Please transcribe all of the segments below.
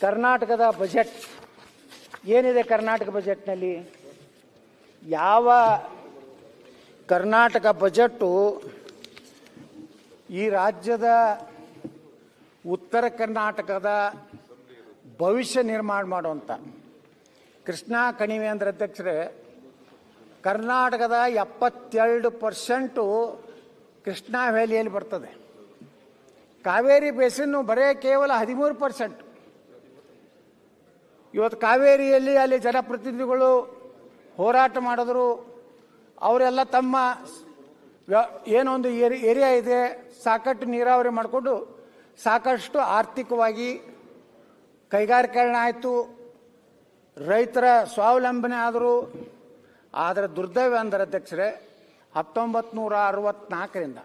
ಕರ್ನಾಟಕದ ಬಜೆಟ್. ಏನಿದೆ ಕರ್ನಾಟಕ ಬಜೆಟ್ನಲ್ಲಿ? ಯಾವ ಕರ್ನಾಟಕ ಬಜೆಟ್ಟು ಈ ರಾಜ್ಯದ ಉತ್ತರ ಕರ್ನಾಟಕದ ಭವಿಷ್ಯ ನಿರ್ಮಾಣ ಮಾಡುವಂಥ ಕೃಷ್ಣ ಕಣಿವೆ ಅಂದ್ರೆ ಅಧ್ಯಕ್ಷರೇ, ಕರ್ನಾಟಕದ ಎಪ್ಪತ್ತೆರಡು ಪರ್ಸೆಂಟು ಕೃಷ್ಣಾ ವ್ಯಾಲಿಯಲ್ಲಿ ಬರ್ತದೆ. ಕಾವೇರಿ ಬೇಸಿನ್ನು ಬರೇ ಕೇವಲ ಹದಿಮೂರು ಪರ್ಸೆಂಟ್. ಇವತ್ತು ಕಾವೇರಿಯಲ್ಲಿ ಅಲ್ಲಿ ಜನಪ್ರತಿನಿಧಿಗಳು ಹೋರಾಟ ಮಾಡಿದ್ರು. ಅವರೆಲ್ಲ ತಮ್ಮ ಏನೊಂದು ಏರಿ- ಏರಿಯಾ ಇದೆ, ಸಾಕಷ್ಟು ನೀರಾವರಿ ಮಾಡಿಕೊಂಡು ಸಾಕಷ್ಟು ಆರ್ಥಿಕವಾಗಿ ಕೈಗಾರಿಕರಣ ಆಯಿತು. ರೈತರ ಸ್ವಾವಲಂಬನೆ ಆದರು. ಆದರೆ ದುರ್ದೈವ ಅಂದರೆ ಅಧ್ಯಕ್ಷರೇ ಹತ್ತೊಂಬತ್ತು ನೂರ ಅರವತ್ನಾಲ್ಕರಿಂದ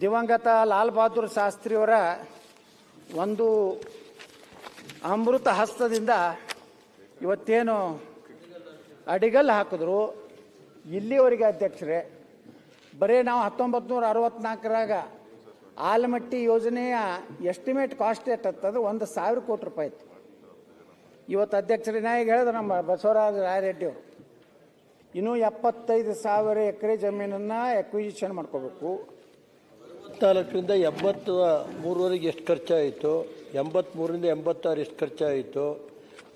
ದಿವಂಗತ ಲಾಲ್ ಬಹದ್ದೂರ್ ಶಾಸ್ತ್ರಿಯವರ ಒಂದು ಅಮೃತ ಹಸ್ತದಿಂದ ಇವತ್ತೇನು ಅಡಿಗಲ್ಲ ಹಾಕಿದ್ರು. ಇಲ್ಲಿವರೆಗೆ ಅಧ್ಯಕ್ಷರೇ, ಬರೀ ನಾವು ಹತ್ತೊಂಬತ್ತು ನೂರ ಅರವತ್ನಾಲ್ಕರಾಗ ಆಲಮಟ್ಟಿ ಯೋಜನೆಯ ಎಸ್ಟಿಮೇಟ್ ಕಾಸ್ಟ್ ಎಷ್ಟಂತಂದ್ರೆ ಒಂದು ಸಾವಿರ ಕೋಟಿ ರೂಪಾಯಿ ಇತ್ತು. ಇವತ್ತು ಅಧ್ಯಕ್ಷರೇ ನಾಯಿಗೆ ಹೇಳಿದ್ರು ನಮ್ಮ ಬಸವರಾಜ ರಾಯರೆಡ್ಡಿ ಅವರು, ಇನ್ನೂ ಎಪ್ಪತ್ತೈದು ಸಾವಿರ ಎಕರೆ ಜಮೀನನ್ನು ಎಕ್ವಿಜಿಷನ್ ಮಾಡ್ಕೋಬೇಕು. ನಾಲ್ಕರಿಂದ ಎಂಬತ್ತು ಮೂರುವರೆಗೆ ಎಷ್ಟು ಖರ್ಚಾಯಿತು? ಎಂಬತ್ಮೂರರಿಂದ ಎಂಬತ್ತಾರು ಎಷ್ಟು ಖರ್ಚಾಯಿತು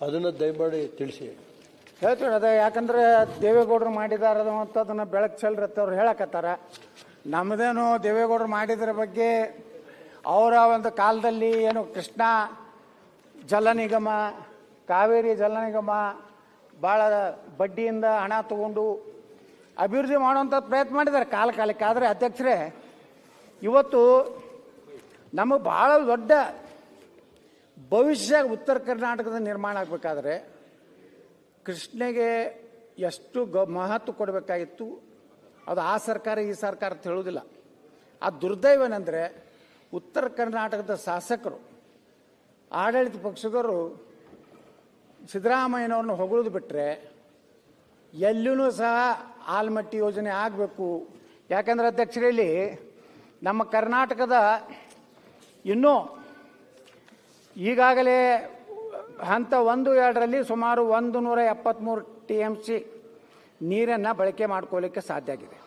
ಅದನ್ನು ದಯಮಾಡಿ ತಿಳಿಸಿ. ಹೇಳ್ತೀವಿ ಅದೇ, ಯಾಕಂದ್ರೆ ದೇವೇಗೌಡರು ಮಾಡಿದಾರ ಅಂತ ಅದನ್ನ ಬೆಳಕು ಚೆಲ್ರತ್ತೆ ಅವ್ರು ಹೇಳಕತ್ತಾರ. ನಮ್ಮದೇನು ದೇವೇಗೌಡರು ಮಾಡಿದ್ರ ಬಗ್ಗೆ ಅವರ ಒಂದು ಕಾಲದಲ್ಲಿ ಏನು ಕೃಷ್ಣ ಜಲ ನಿಗಮ, ಕಾವೇರಿ ಜಲ ನಿಗಮ ಭಾಳ ಬಡ್ಡಿಯಿಂದ ಹಣ ತಗೊಂಡು ಅಭಿವೃದ್ಧಿ ಮಾಡುವಂಥ ಪ್ರಯತ್ನ ಮಾಡಿದ್ದಾರೆ ಕಾಲ ಕಾಲಕ್ಕೆ. ಆದರೆ ಅಧ್ಯಕ್ಷರೇ, ಇವತ್ತು ನಮಗೆ ಭಾಳ ದೊಡ್ಡ ಭವಿಷ್ಯ ಉತ್ತರ ಕರ್ನಾಟಕದ ನಿರ್ಮಾಣ ಆಗಬೇಕಾದ್ರೆ ಕೃಷ್ಣಗೆ ಎಷ್ಟು ಗ, ಮಹತ್ವ ಕೊಡಬೇಕಾಗಿತ್ತು, ಅದು ಆ ಸರ್ಕಾರ, ಈ ಸರ್ಕಾರ ಅಂತ ಹೇಳುವುದಿಲ್ಲ. ಆ ದುರ್ದೈವನೆಂದರೆ ಉತ್ತರ ಕರ್ನಾಟಕದ ಶಾಸಕರು, ಆಡಳಿತ ಪಕ್ಷದವರು ಸಿದ್ದರಾಮಯ್ಯನವ್ರನ್ನ ಹೊಗಳೋದು ಬಿಟ್ಟರೆ ಎಲ್ಲೂ ಸಹ ಆಲ್ಮಟ್ಟಿ ಯೋಜನೆ ಆಗಬೇಕು. ಯಾಕಂದರೆ ಅಧ್ಯಕ್ಷರಲ್ಲಿ ನಮ್ಮ ಕರ್ನಾಟಕದ ಇನ್ನೂ ಈಗಾಗಲೇ ಹಂತ ಒಂದು ಎರಡರಲ್ಲಿ ಸುಮಾರು ಒಂದು ನೂರ ಎಪ್ಪತ್ತ್ಮೂರು ಟಿ ಎಂ ಸಿ ನೀರನ್ನು ಬಳಕೆ ಮಾಡ್ಕೊಳ್ಳಿಕ್ಕೆ ಸಾಧ್ಯ ಆಗಿದೆ.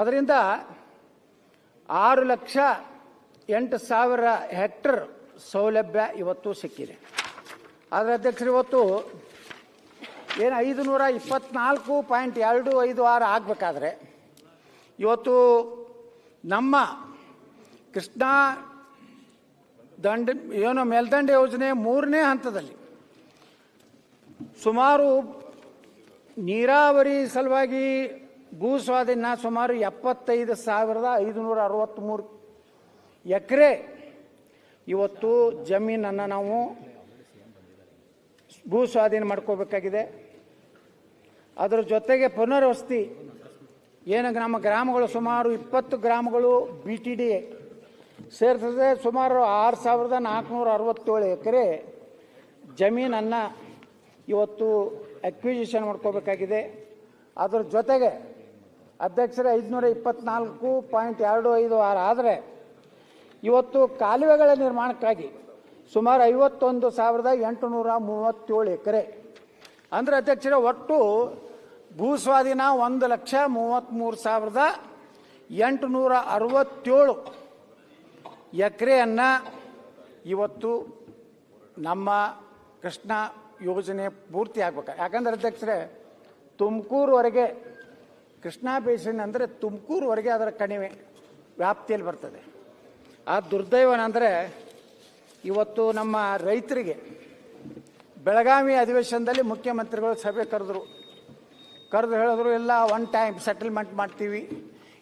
ಅದರಿಂದ ಆರು ಲಕ್ಷ ಎಂಟು ಸಾವಿರ ಹೆಕ್ಟರ್ ಸೌಲಭ್ಯ ಇವತ್ತು ಸಿಕ್ಕಿದೆ. ಆದರೆ ಅಧ್ಯಕ್ಷರು, ಇವತ್ತು ಏನು ಐದು ನೂರ ಇಪ್ಪತ್ನಾಲ್ಕು ಪಾಯಿಂಟ್ ಎರಡು ಐದು ಆರು ಆಗಬೇಕಾದ್ರೆ ಇವತ್ತು ನಮ್ಮ ಕೃಷ್ಣ ದಂಡ, ಏನು ಮೇಲ್ದಂಡೆ ಯೋಜನೆ ಮೂರನೇ ಹಂತದಲ್ಲಿ. ಸುಮಾರು ನೀರಾವರಿ ಸಲುವಾಗಿ ಭೂ ಸ್ವಾಧೀನ ಸುಮಾರು ಎಪ್ಪತ್ತೈದು ಸಾವಿರದ ಐದುನೂರ ಅರವತ್ತ್ಮೂರು ಎಕರೆ ಇವತ್ತು ಜಮೀನನ್ನು ನಾವು ಭೂ ಸ್ವಾಧೀನ ಮಾಡ್ಕೋಬೇಕಾಗಿದೆ. ಅದರ ಜೊತೆಗೆ ಪುನರ್ವಸತಿ ಏನು ನಮ್ಮ ಗ್ರಾಮಗಳು ಸುಮಾರು ಇಪ್ಪತ್ತು ಗ್ರಾಮಗಳು ಬಿ ಟಿ ಡಿ ಸೇರ್ತದೆ ಸುಮಾರು ಆರು ಸಾವಿರದ ನಾಲ್ಕುನೂರ ಅರವತ್ತೇಳು ಎಕರೆ ಜಮೀನನ್ನು ಇವತ್ತು ಅಕ್ವಿಜಿಷನ್ ಮಾಡ್ಕೋಬೇಕಾಗಿದೆ. ಅದರ ಜೊತೆಗೆ ಅಧ್ಯಕ್ಷರ ಐದುನೂರ ಇಪ್ಪತ್ನಾಲ್ಕು ಪಾಯಿಂಟ್ ಎರಡು ಐದು ಆರು ಆದರೆ ಇವತ್ತು ಕಾಲುವೆಗಳ ನಿರ್ಮಾಣಕ್ಕಾಗಿ ಸುಮಾರು ಐವತ್ತೊಂದು ಸಾವಿರದ ಎಂಟುನೂರ ಮೂವತ್ತೇಳು ಎಕರೆ. ಅಂದರೆ ಅಧ್ಯಕ್ಷರ ಒಟ್ಟು ಭೂ ಸ್ವಾಧೀನ ಒಂದು ಲಕ್ಷ ಮೂವತ್ತ್ಮೂರು ಸಾವಿರದ ಎಂಟುನೂರ ಅರವತ್ತೇಳು ಎಕರೆಯನ್ನು ಇವತ್ತು ನಮ್ಮ ಕೃಷ್ಣ ಯೋಜನೆ ಪೂರ್ತಿ ಆಗ್ಬೇಕು. ಯಾಕಂದ್ರೆ ಅಧ್ಯಕ್ಷರೇ, ತುಮಕೂರುವರೆಗೆ ಕೃಷ್ಣ ಬೇಸಿನ್ ಅಂದರೆ ತುಮಕೂರುವರೆಗೆ ಅದರ ಕಣಿವೆ ವ್ಯಾಪ್ತಿಯಲ್ಲಿ ಬರ್ತದೆ. ಆ ದುರ್ದೈವನಂದರೆ ಇವತ್ತು ನಮ್ಮ ರೈತರಿಗೆ ಬೆಳಗಾವಿ ಅಧಿವೇಶನದಲ್ಲಿ ಮುಖ್ಯಮಂತ್ರಿಗಳು ಸಭೆ ಕರೆದ್ರು. ಕರೆದು ಹೇಳಿದ್ರು ಎಲ್ಲ ಒನ್ ಟೈಮ್ ಸೆಟಲ್ಮೆಂಟ್ ಮಾಡ್ತೀವಿ.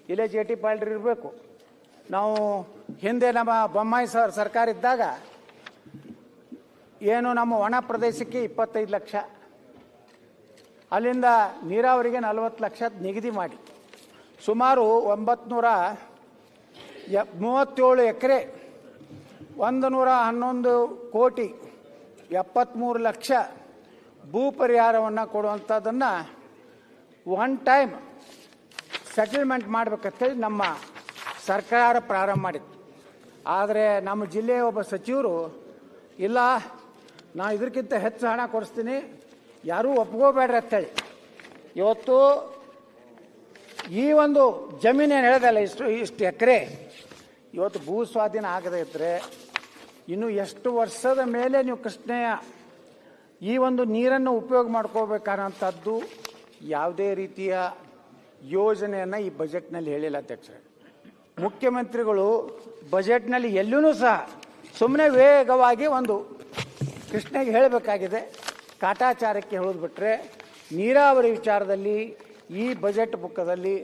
ಇಲ್ಲೇ ಜೆ ಟಿ ಪಾಲ್ಡ್ರಿ ಇರಬೇಕು. ನಾವು ಹಿಂದೆ ನಮ್ಮ ಬೊಮ್ಮಾಯಿ ಸರ್ ಸರ್ಕಾರ ಇದ್ದಾಗ ಏನು ನಮ್ಮ ಒಣ ಪ್ರದೇಶಕ್ಕೆ ಇಪ್ಪತ್ತೈದು ಲಕ್ಷ, ಅಲ್ಲಿಂದ ನೀರಾವರಿಗೆ ನಲವತ್ತು ಲಕ್ಷ ನಿಗದಿ ಮಾಡಿ. ಸುಮಾರು ಒಂಬತ್ನೂರ ಯ ಮೂವತ್ತೇಳು ಎಕರೆ ಒಂದು ನೂರ ಹನ್ನೊಂದು ಕೋಟಿ ಎಪ್ಪತ್ತ್ಮೂರು ಲಕ್ಷ ಭೂ ಪರಿಹಾರವನ್ನು ಕೊಡುವಂಥದ್ದನ್ನು ಒನ್ ಟೈಮ್ ಸೆಟಲ್ಮೆಂಟ್ ಮಾಡಬೇಕಂತೇಳಿ ನಮ್ಮ ಸರ್ಕಾರ ಪ್ರಾರಂಭ ಮಾಡಿತ್ತು. ಆದರೆ ನಮ್ಮ ಜಿಲ್ಲೆಯ ಒಬ್ಬ ಸಚಿವರು, ಇಲ್ಲ, ನಾ ಇದಕ್ಕಿಂತ ಹೆಚ್ಚು ಹಣ ಕೊಡಿಸ್ತೀನಿ, ಯಾರೂ ಒಪ್ಕೋಬೇಡ್ರಿ ಅಂತೇಳಿ. ಇವತ್ತು ಈ ಒಂದು ಜಮೀನು ಏನು ಹೇಳ್ದಲ್ಲ, ಇಷ್ಟು ಇಷ್ಟು ಎಕರೆ, ಇವತ್ತು ಭೂ ಸ್ವಾಧೀನ ಆಗದೇ ಇದ್ದರೆ ಇನ್ನು ಎಷ್ಟು ವರ್ಷದ ಮೇಲೆ ನೀವು ಕೃಷ್ಣೆಯ ಈ ಒಂದು ನೀರನ್ನು ಉಪಯೋಗ ಮಾಡ್ಕೋಬೇಕಾದಂಥದ್ದು ಯಾವುದೇ ರೀತಿಯ ಯೋಜನೆಯನ್ನು ಈ ಬಜೆಟ್ನಲ್ಲಿ ಹೇಳಿಲ್ಲ ಅಧ್ಯಕ್ಷರೇ. ಮುಖ್ಯಮಂತ್ರಿಗಳು ಬಜೆಟ್ನಲ್ಲಿ ಎಲ್ಲೂ ಸಹ ಸುಮ್ಮನೆ ವೇಗವಾಗಿ ಒಂದು ಕೃಷ್ಣಗೆ ಹೇಳಬೇಕಾಗಿದೆ, ಕಾಟಾಚಾರಕ್ಕೆ ಹೇಳೋದು ನೀರಾವರಿ ವಿಚಾರದಲ್ಲಿ ಈ ಬಜೆಟ್ ಬುಕ್ಕದಲ್ಲಿ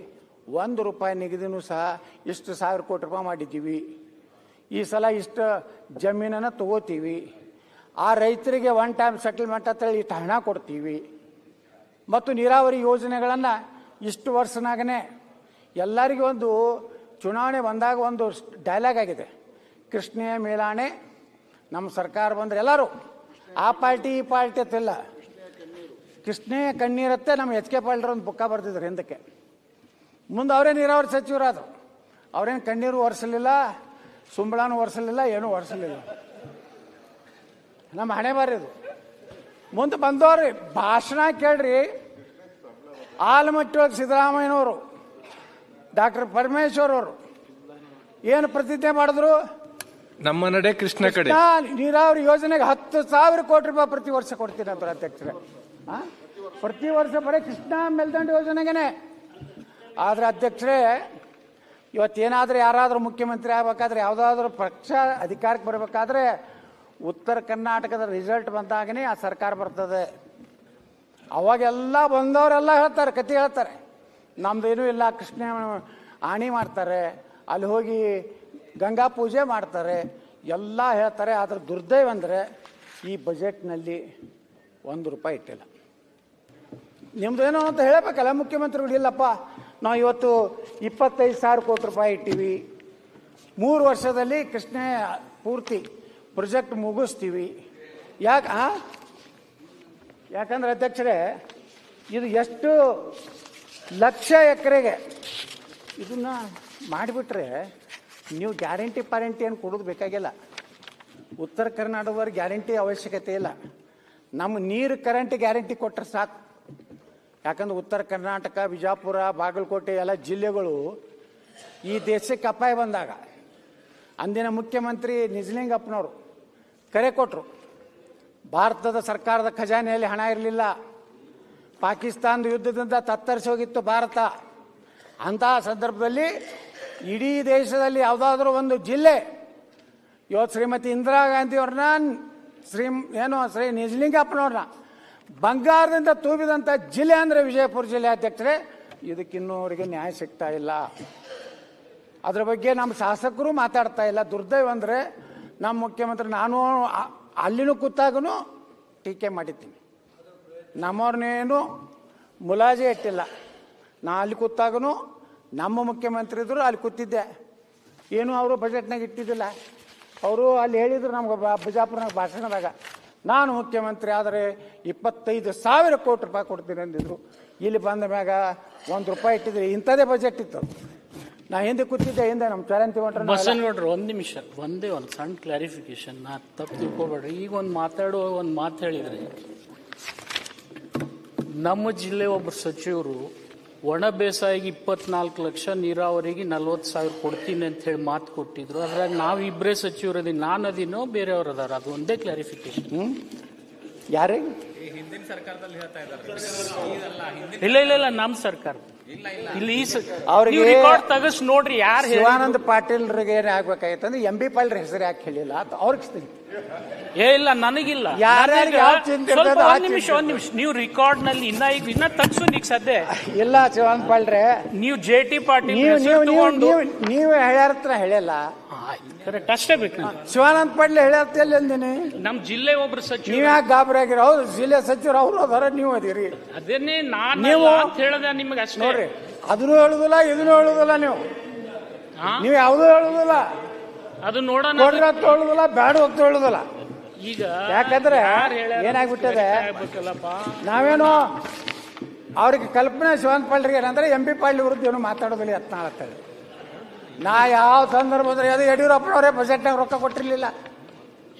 ಒಂದು ರೂಪಾಯಿ ನಿಗದಿನೂ ಸಹ ಇಷ್ಟು ಸಾವಿರ ಕೋಟಿ ರೂಪಾಯಿ ಮಾಡಿದ್ದೀವಿ. ಈ ಸಲ ಇಷ್ಟು ಜಮೀನನ್ನು ತಗೋತೀವಿ. ಆ ರೈತರಿಗೆ ಒನ್ ಟೈಮ್ ಸೆಟಲ್ಮೆಂಟ್ ಅಂತ ಹೇಳಿ ಇಷ್ಟು ಹಣ ಕೊಡ್ತೀವಿ. ಮತ್ತು ನೀರಾವರಿ ಯೋಜನೆಗಳನ್ನು ಇಷ್ಟು ವರ್ಷನಾಗನೇ ಎಲ್ಲರಿಗೂ ಒಂದು ಚುನಾವಣೆ ಬಂದಾಗ ಒಂದು ಡೈಲಾಗ್ ಆಗಿದೆ. ಕೃಷ್ಣೆಯ ಮೇಲಾಣೆ, ನಮ್ಮ ಸರ್ಕಾರ ಬಂದರೆ ಎಲ್ಲರೂ, ಆ ಪಾರ್ಟಿ, ಈ ಪಾರ್ಟಿ ಅಂತಿಲ್ಲ ಕೃಷ್ಣೆಯ ಕಣ್ಣೀರತ್ತೆ ನಮ್ಮ ಎಚ್ ಕೆ ಒಂದು ಬುಕ್ಕ ಬರ್ತಿದ್ರು ಹಿಂದಕ್ಕೆ. ಮುಂದೆ ಅವರೇ ನೀರಾವರಿ ಸಚಿವರಾದರು. ಅವರೇನು ಕಣ್ಣೀರು ಒರೆಸಲಿಲ್ಲ, ಸುಂಬಳನೂ ಒರೆಸಲಿಲ್ಲ, ಏನೂ ಒರೆಸಲಿಲ್ಲ. ನಮ್ಮ ಹಣೆ ಬಾರಿದು ಮುಂದೆ ಬಂದವ್ರಿ ಭಾಷಣ ಕೇಳ್ರಿ. ಆಲಮಟ್ಟಿ ಒಳಗೆ ಸಿದ್ದರಾಮಯ್ಯನವರು. ಡಾಕ್ಟರ್ ಪರಮೇಶ್ವರ್ ಅವರು ಏನು ಪ್ರತಿಜ್ಞೆ ಮಾಡಿದ್ರು? ನಮ್ಮ ನಡೆ ಕೃಷ್ಣ ಕಡೆ. ನೀರಾವರಿ ಯೋಜನೆಗೆ ಹತ್ತು ಸಾವಿರ ಕೋಟಿ ರೂಪಾಯಿ ಪ್ರತಿ ವರ್ಷ ಕೊಡ್ತೀನಿ ಅಂತ ಅಧ್ಯಕ್ಷರೇ? ಪ್ರತಿ ವರ್ಷ ಬರೀ ಕೃಷ್ಣ ಮೆಲ್ದಂಡ ಯೋಜನೆಗೇನೆ. ಆದ್ರೆ ಅಧ್ಯಕ್ಷರೇ ಇವತ್ತೇನಾದ್ರೂ ಯಾರಾದರೂ ಮುಖ್ಯಮಂತ್ರಿ ಆಗಬೇಕಾದ್ರೆ ಯಾವುದಾದ್ರೂ ಪಕ್ಷ ಅಧಿಕಾರಕ್ಕೆ ಬರಬೇಕಾದ್ರೆ ಉತ್ತರ ಕರ್ನಾಟಕದ ರಿಸಲ್ಟ್ ಬಂದಾಗನೇ ಆ ಸರ್ಕಾರ ಬರ್ತದೆ. ಅವಾಗೆಲ್ಲ ಬಂದವರೆಲ್ಲ ಹೇಳ್ತಾರೆ ಕತೆ ಹೇಳ್ತಾರೆ. ನಮ್ದೇನೂ ಇಲ್ಲ, ಕೃಷ್ಣ ಆಣಿ ಮಾಡ್ತಾರೆ, ಅಲ್ಲಿ ಹೋಗಿ ಗಂಗಾ ಪೂಜೆ ಮಾಡ್ತಾರೆ, ಎಲ್ಲ ಹೇಳ್ತಾರೆ, ಆದರೆ ದುರ್ದೈವ ಅಂದರೆ ಈ ಬಜೆಟ್ನಲ್ಲಿ ಒಂದು ರೂಪಾಯಿ ಇಟ್ಟಿಲ್ಲ. ನಿಮ್ದೇನೋ ಅಂತ ಹೇಳಬೇಕಲ್ಲ, ಮುಖ್ಯಮಂತ್ರಿಗಳು, ಇಲ್ಲಪ್ಪ, ನಾವು ಇವತ್ತು ಇಪ್ಪತ್ತೈದು ಸಾವಿರ ಕೋಟಿ ರೂಪಾಯಿ ಇಟ್ಟೀವಿ. ಮೂರು ವರ್ಷದಲ್ಲಿ ಕೃಷ್ಣ ಪೂರ್ತಿ ಪ್ರೊಜೆಕ್ಟ್ ಮುಗಿಸ್ತೀವಿ. ಯಾಕೆ ಯಾಕಂದ್ರೆ ಅಧ್ಯಕ್ಷರೇ, ಇದು ಎಷ್ಟು ಲಕ್ಷ ಎಕರೆಗೆ. ಇದನ್ನ ಮಾಡಿಬಿಟ್ರೆ ನೀವು ಗ್ಯಾರಂಟಿ ಪಾರಂಟಿ ಏನು ಕೊಡೋದು ಬೇಕಾಗಿಲ್ಲ. ಉತ್ತರ ಕರ್ನಾಟಕದವ್ರ ಗ್ಯಾರಂಟಿ ಅವಶ್ಯಕತೆ ಇಲ್ಲ. ನಮ್ಮ ನೀರು ಕರೆಂಟ್ ಗ್ಯಾರಂಟಿ ಕೊಟ್ಟರೆ ಸಾಕು. ಯಾಕಂದ್ರೆ ಉತ್ತರ ಕರ್ನಾಟಕ, ಬಿಜಾಪುರ, ಬಾಗಲಕೋಟೆ ಎಲ್ಲ ಜಿಲ್ಲೆಗಳು ಈ ದೇಶಕ್ಕೆ ಅಪಾಯ ಬಂದಾಗ, ಅಂದಿನ ಮುಖ್ಯಮಂತ್ರಿ ನಿಜಲಿಂಗಪ್ಪನವರು ಕರೆ ಕೊಟ್ಟರು ಭಾರತದ ಸರ್ಕಾರದ ಖಜಾನೆಯಲ್ಲಿ ಹಣ ಇರಲಿಲ್ಲ. ಪಾಕಿಸ್ತಾನದ ಯುದ್ಧದಿಂದ ತತ್ತರಿಸಿ ಹೋಗಿತ್ತು ಭಾರತ. ಅಂತಹ ಸಂದರ್ಭದಲ್ಲಿ ಇಡೀ ದೇಶದಲ್ಲಿ ಯಾವುದಾದ್ರೂ ಒಂದು ಜಿಲ್ಲೆ, ಇವತ್ತು ಶ್ರೀಮತಿ ಇಂದಿರಾ ಗಾಂಧಿಯವ್ರನ್ನ, ಶ್ರೀ ಏನು, ಶ್ರೀ ನಿಜಲಿಂಗಪ್ಪನವ್ರನ್ನ, ಬಂಗಾರದಿಂದ ತೂಗಿದಂಥ ಜಿಲ್ಲೆ ಅಂದರೆ ವಿಜಯಪುರ ಜಿಲ್ಲೆ ಅಧ್ಯಕ್ಷರೇ ಇದಕ್ಕಿನ್ನೂ ಅವರಿಗೆ ನ್ಯಾಯ ಸಿಗ್ತಾ ಇಲ್ಲ. ಅದ್ರ ಬಗ್ಗೆ ನಮ್ಮ ಶಾಸಕರು ಮಾತಾಡ್ತಾ ಇಲ್ಲ. ದುರ್ದೈವ ಅಂದರೆ ನಮ್ಮ ಮುಖ್ಯಮಂತ್ರಿ ನಾನು ಅಲ್ಲಿನೂ ಕೂತಾಗೂ ಟೀಕೆ ಮಾಡಿದ್ದೀನಿ. ನಮ್ಮವ್ರನ್ನೇನು ಮುಲಾಜೆ ಇಟ್ಟಿಲ್ಲ. ನಾ ಅಲ್ಲಿ ಕೂತಾಗೂ ನಮ್ಮ ಮುಖ್ಯಮಂತ್ರಿ ಇದ್ರು ಅಲ್ಲಿ ಕೂತಿದ್ದೆ. ಏನು ಅವರು ಬಜೆಟ್ನಾಗ ಇಟ್ಟಿದ್ದಿಲ್ಲ. ಅವರು ಅಲ್ಲಿ ಹೇಳಿದರು ನಮ್ಗೆ ಬ- ಬಿಜಾಪುರನಾಗ ಭಾಷಣದಾಗ, ನಾನು ಮುಖ್ಯಮಂತ್ರಿ ಆದರೆ ಇಪ್ಪತ್ತೈದು ಸಾವಿರ ಕೋಟಿ ರೂಪಾಯಿ ಕೊಡ್ತೀನಿ ಅಂದಿದ್ರು. ಇಲ್ಲಿ ಬಂದ ಮ್ಯಾಗ ಒಂದು ರೂಪಾಯಿ ಇಟ್ಟಿದ್ರೆ ಇಂಥದೇ ಬಜೆಟ್ ಇತ್ತು. ನಾ ಹಿಂದೆ ಕೂತಿದ್ದೆ, ಹಿಂದೆ ನಮ್ಮ ಚರಂತಿ ಬಸನಗೌಡ್ರು ಒಂದು ನಿಮಿಷ, ಒಂದೇ ಒಂದು ಸಣ್ಣ ಕ್ಲಾರಿಫಿಕೇಶನ್ ನಾ ತಪ್ಪು ತಿಳ್ಕೊಬೇಡ್ರಿ. ಈಗ ಒಂದು ಮಾತಾಡುವ ಒಂದು ಮಾತು ಹೇಳಿದ್ರಿ ನಮ್ಮ ಜಿಲ್ಲೆ ಒಬ್ಬ ಸಚಿವರು ಒಣ ಬೇಸಾಯಿಗೆ ಇಪ್ಪತ್ನಾಲ್ಕು ಲಕ್ಷ ನೀರಾವರಿಗೆ ನಲ್ವತ್ತು ಸಾವಿರ ಕೊಡ್ತೀನಿ ಅಂತ ಹೇಳಿ ಮಾತು ಕೊಟ್ಟಿದ್ರು. ಅದ್ರಾಗ ನಾವು ಇಬ್ಬರೇ ಸಚಿವರು ಅದೀನಿ ನಾನು ಅದಿನೋ ಬೇರೆಯವ್ರು ಅದಾರ? ಅದು ಒಂದೇ ಕ್ಲಾರಿಫಿಕೇಶನ್ ಯಾರಿಗೆ ಇಲ್ಲ ಇಲ್ಲ ಇಲ್ಲ ನಮ್ಮ ಸರ್ಕಾರ. ಇಲ್ಲಿ ಅವ್ರಿಗೆ- ತೆಗಸ್ ನೋಡ್ರಿ ಯಾರು ಶಿವಾನಂದ ಪಾಟೀಲ್ರಿಗೆ ಏನ್ ಆಗ್ಬೇಕಾಗಿತ್ತಂದ್ರೆ ಎಂ ಬಿ ಪಾಲ್ರ ಹೆಸರು ಯಾಕೆ ಹೇಳಿಲ್ಲ ಅಂತ ಅವ್ರಿಗೆ ಏ ಇಲ್ಲ ನನಗಿಲ್ಲ. ಯಾರ್ಯಾರಿಗೆ ಒಂದ್ ನಿಮಿಷ ಒಂದ್ ನಿಮಿಷ. ನೀವು ರೆಕಾರ್ಡ್ನಲ್ಲಿ ಇನ್ನ ಈಗ ಇನ್ನ ತಗ್ಸು ನೀಕ್ ಸದ್ಯ. ಇಲ್ಲ ಶಿವಾನಂದ ಪಾಲ್ರೆ ನೀವು ಜೆ ಟಿ ಪಾಟೀಲ್ ನೀವು ಹೇಳ್ಯಾರ ನೀವು ನೀವು ಹೇಳ್ಯಾರತ್ರ ಹೇಳಿಲ್ಲ. ಕರೆಕ್ಟ್ ಅಷ್ಟೇ ಬೇಕು. ಶಿವಾನಂದ ಪಡ್ಲೆ ಹೇಳತ್ತೆ ಎಲ್ಲಿ ಅಂದಿನಿ? ನಮ್ ಜಿಲ್ಲೆ ಒಬ್ರು ಸಚಿವ ನೀವ್ ಯಾಕೆ ಗಾಬರಿ ಆಗಿರ? ಹೌದು ಜಿಲ್ಲೆ ಸಚಿವರು ಅವರು ಅದಾರ ನೀವು ಅದಿರಿ. ಅದನ್ನೇ ನಾನು ನೀವು- ಅಂತ ಹೇಳ್ದೆ ನಿಮ್ಗೆ ಅಷ್ಟೇ. ನೋಡ್ರಿ ಅದನ್ನು ಹೇಳುದಿಲ್ಲ ಇದನ್ನು ಹೇಳುದಿಲ್ಲ ನೀವು. ಹಾ? ನೀವು ಯಾವುದೂ ಹೇಳುದಿಲ್ಲ. ಅದು ನೋಡೋಣ. ಕೊಡ್ರಿ ಅಂತ ಹೇಳುದಿಲ್ಲ ಬ್ಯಾಡ ಅಂತ ಹೇಳುದಿಲ್ಲ. ಈಗ ಯಾಕಂದ್ರೆ ಯಾರ್ ಹೇಳ್ಯಾರ ಏನಾಗ್ಬಿಟ್ಟಿದೆ? ಆಗ್ಬೇಕಲ್ಲಪ್ಪ. ನಾವೇನು ಅವ್ರಿಗೆ ಕಲ್ಪನೆ ಶಿವಾನಂದ ಪಾಳ್ರಿಗೆ ಏನಂದ್ರೆ ಎಂ ಬಿ ಪಾಳ್ಳಿ ವಿರುದ್ಧ ಏನು ಮಾತಾಡೋದಿಲ್ಲ ಯತ್ನಾಳತ್ತೇಳಿ ನಾ ಯಾವ ಸಂದರ್ಭದಲ್ಲಿ ಅದು ಯಡಿಯೂರಪ್ಪನವರೇ ಬಜೆಟ್ನಾಗ ರೊಕ್ಕ ಕೊಟ್ಟಿರಲಿಲ್ಲ.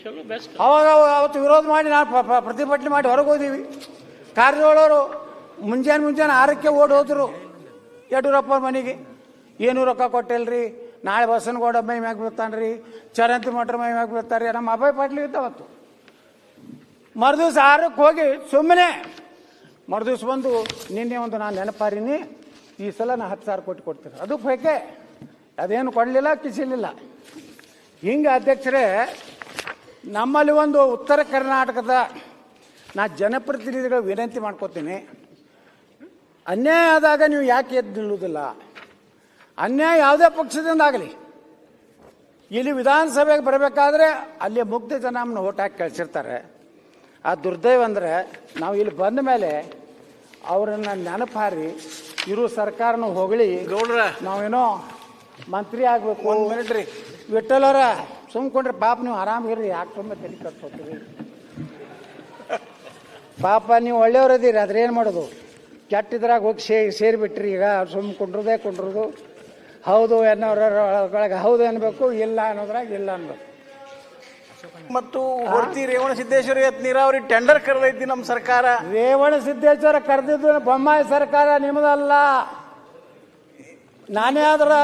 ಚಲೋ ಬೆಸ್ಟ್ ಅವಾಗ ಅವತ್ತು ವಿರೋಧ ಮಾಡಿ ನಾವು ಪ- ಪ- ಪ್ರತಿಭಟನೆ ಮಾಡಿ ಹೊರಗೆ ಹೋದೀವಿ. ಕಾರಜೋಳವರು ಮುಂಜಾನೆ ಮುಂಜಾನೆ ಆರಕ್ಕೆ ಓಡಿ ಹೋದ್ರು ಯಡಿಯೂರಪ್ಪ ಅವ್ರ ಮನೆಗೆ. ಏನು ರೊಕ್ಕ ಕೊಟ್ಟಿಲ್ರಿ ನಾಳೆ ಬಸನಗೌಡ ಮೈ ಮ್ಯಾಗ ಬೀಳ್ತಾನ್ರಿ ಚರಂತಿ ಮಟ್ರ ಮೈ ಮ್ಯಾಗ ಬೀಳ್ತಾರೆ ನಮ್ಮ ಅಭಯ ಪಾಟ್ಲಿ ಇತ್ತು ಅವತ್ತು. ಮರುದಿವ್ಸ ಆರಕ್ಕೆ ಹೋಗಿ ಸುಮ್ಮನೆ ಮರುದಿವ್ಸ ಬಂದು ನಿನ್ನೆ ಒಂದು ನಾನು ನೆನಪಾರಿನಿ ಈ ಸಲ ನಾ ಹತ್ತು ಸಾವಿರ ಕೊಟ್ಟು ಕೊಡ್ತೀನಿ. ಅದಕ್ಕೆ ಬೇಕೆ ಅದೇನು ಕೊಡಲಿಲ್ಲ ಕಿಸಿಲಿಲ್ಲ. ಹಿಂಗೆ ಅಧ್ಯಕ್ಷರೇ ನಮ್ಮಲ್ಲಿ ಒಂದು ಉತ್ತರ ಕರ್ನಾಟಕದ ನಾ ಜನಪ್ರತಿನಿಧಿಗಳ ವಿನಂತಿ ಮಾಡ್ಕೋತೀನಿ. ಅನ್ಯಾಯ ಆದಾಗ ನೀವು ಯಾಕೆ ಎದ್ದು ನಿಲ್ಲುವುದಿಲ್ಲ? ಅನ್ಯಾಯ ಯಾವುದೇ ಪಕ್ಷದಿಂದ ಆಗಲಿ. ಇಲ್ಲಿ ವಿಧಾನಸಭೆಗೆ ಬರಬೇಕಾದ್ರೆ ಅಲ್ಲಿ ಮುಗ್ಧ ಜನ ನಮ್ಮನ್ನು ಓಟ್ ಹಾಕಿ ಕಳಿಸಿರ್ತಾರೆ. ಆ ದುರ್ದೈವ ಅಂದರೆ ನಾವು ಇಲ್ಲಿ ಬಂದ ಮೇಲೆ ಅವರನ್ನು ನೆನಪಾರಿ ಇರು ಸರ್ಕಾರನ ಹೊಗಳಿ ನಾವೇನೋ ಮಂತ್ರಿ ಆಗ್ಬೇಕು ಒಂದು ಮಿನಿಟ್ ರೀ. ಸುಮ್ಕೊಂಡ್ರೆ ಪಾಪ ನೀವು ಆರಾಮಿರ್ರಿ ಯಾಕೆ ತುಂಬ ತಲೆ ಕಟ್ಕೋತೀರಿ ಪಾಪ ನೀವು ಒಳ್ಳೆಯವ್ರದೀರಿ ಆದ್ರೆ ಏನು ಮಾಡೋದು? ಕೆಟ್ಟಿದ್ರಾಗ ಹೋಗಿ ಸೇ ಸೇರಿಬಿಟ್ರಿ ಈಗ ಸುಮ್ ಕುಂಡ್ರದೇ ಕುಂಡ್ರದು. ಹೌದು ಎನ್ನೋರ ಒಳಗೆ ಹೌದು ಅನ್ಬೇಕು ಇಲ್ಲ ಅನ್ನೋದ್ರಾಗ ಇಲ್ಲ ಅನ್ಬೇಕು. ಮತ್ತು ಹೊರ್ತಿ ರೇವಣ ಸಿದ್ದೇಶ್ವರ ನೀರಾವರಿ ಟೆಂಡರ್ ಕರೆದೈತಿ ನಮ್ಮ ಸರ್ಕಾರ. ರೇವಣ ಸಿದ್ದೇಶ್ವರ ಕರೆದಿದ್ದು ಬೊಮ್ಮಾಯಿ ಸರ್ಕಾರ ನಿಮ್ಮದಲ್ಲ ನಾನೇ ಆದ್ರೆ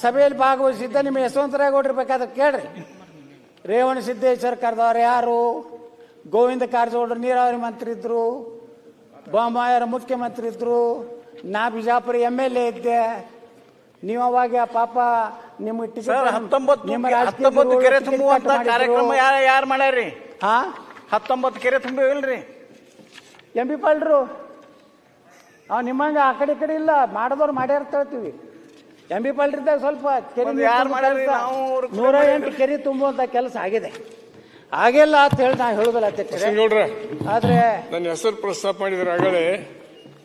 ಸಭೆಯಲ್ಲಿ ಭಾಗವಹಿಸಿದ್ದೆ ನಿಮ್ಮ ಯಶವಂತರಾಯಗೌಡ್ರು ಬೇಕಾದ್ರೆ ಕೇಳ್ರಿ. ರೇವಣ ಸಿದ್ದೇಶ್ವರ ಕರೆದವ್ರು ಯಾರು? ಗೋವಿಂದ ಕಾರಜೋಳರು ನೀರಾವರಿ ಮಂತ್ರಿ ಇದ್ರು. ಬೊಮ್ಮಾಯರ ಮುಖ್ಯಮಂತ್ರಿ ಇದ್ರು. ನಾ ಬಿಜಾಪುರ ಎಂ ಎಲ್ ಎ ಇದ್ದೆ. ನೀವು ಅವಾಗ ಪಾಪ ನಿಮ್ಮ ಹತ್ತೊಂಬತ್ತು ಕೆರೆ ತುಂಬುವಂತ ಕಾರ್ಯಕ್ರಮ ಯಾರು ಯಾರು ಮಾಡ್ಯಾರ್ರಿ? ಹಾ? ಹತ್ತೊಂಬತ್ತು ಕೆರೆ ತುಂಬಿವಲ್ರಿ ಎಂ ಬಿ ಪಾಲ್ರು. ಅವ್ ನಿಮ್ಮಂಗ ಆ ಕಡೆ ಈ ಕಡೆ ಇಲ್ಲ. ಮಾಡಿದವ್ರು ಮಾಡ್ಯಾರ ತಳ್ತೀವಿ ಹೇಳ್ತೀವಿ. ಎಂ ಬಿ ಪಾಲ್ರಿದ್ದಾಗ ಸ್ವಲ್ಪ ಕೆರೆ ಒಂದು ನೀರ್ ಯಾರ್ ಮಾಡ್ಯಾರಿ? ನಾವು ಅವ್ರ ಕೂಡ ನೂರ ಎಂಟು ಕೆರೆ ತುಂಬುವಂತ ಕೆಲಸ ಆಗಿದೆ. ಆಗಿಲ್ಲ ಅಂತ ಹೇಳಿ ನಾ ಹೇಳುದಿಲ್ಲ ಅಧ್ಯಕ್ಷರೇ. ಗೌಡ್ರ ಆದ್ರೆ ನನ್ನ ಹೆಸರು ಪ್ರಸ್ತಾಪ ಮಾಡಿದ್ರೆ ಆಗಲೇ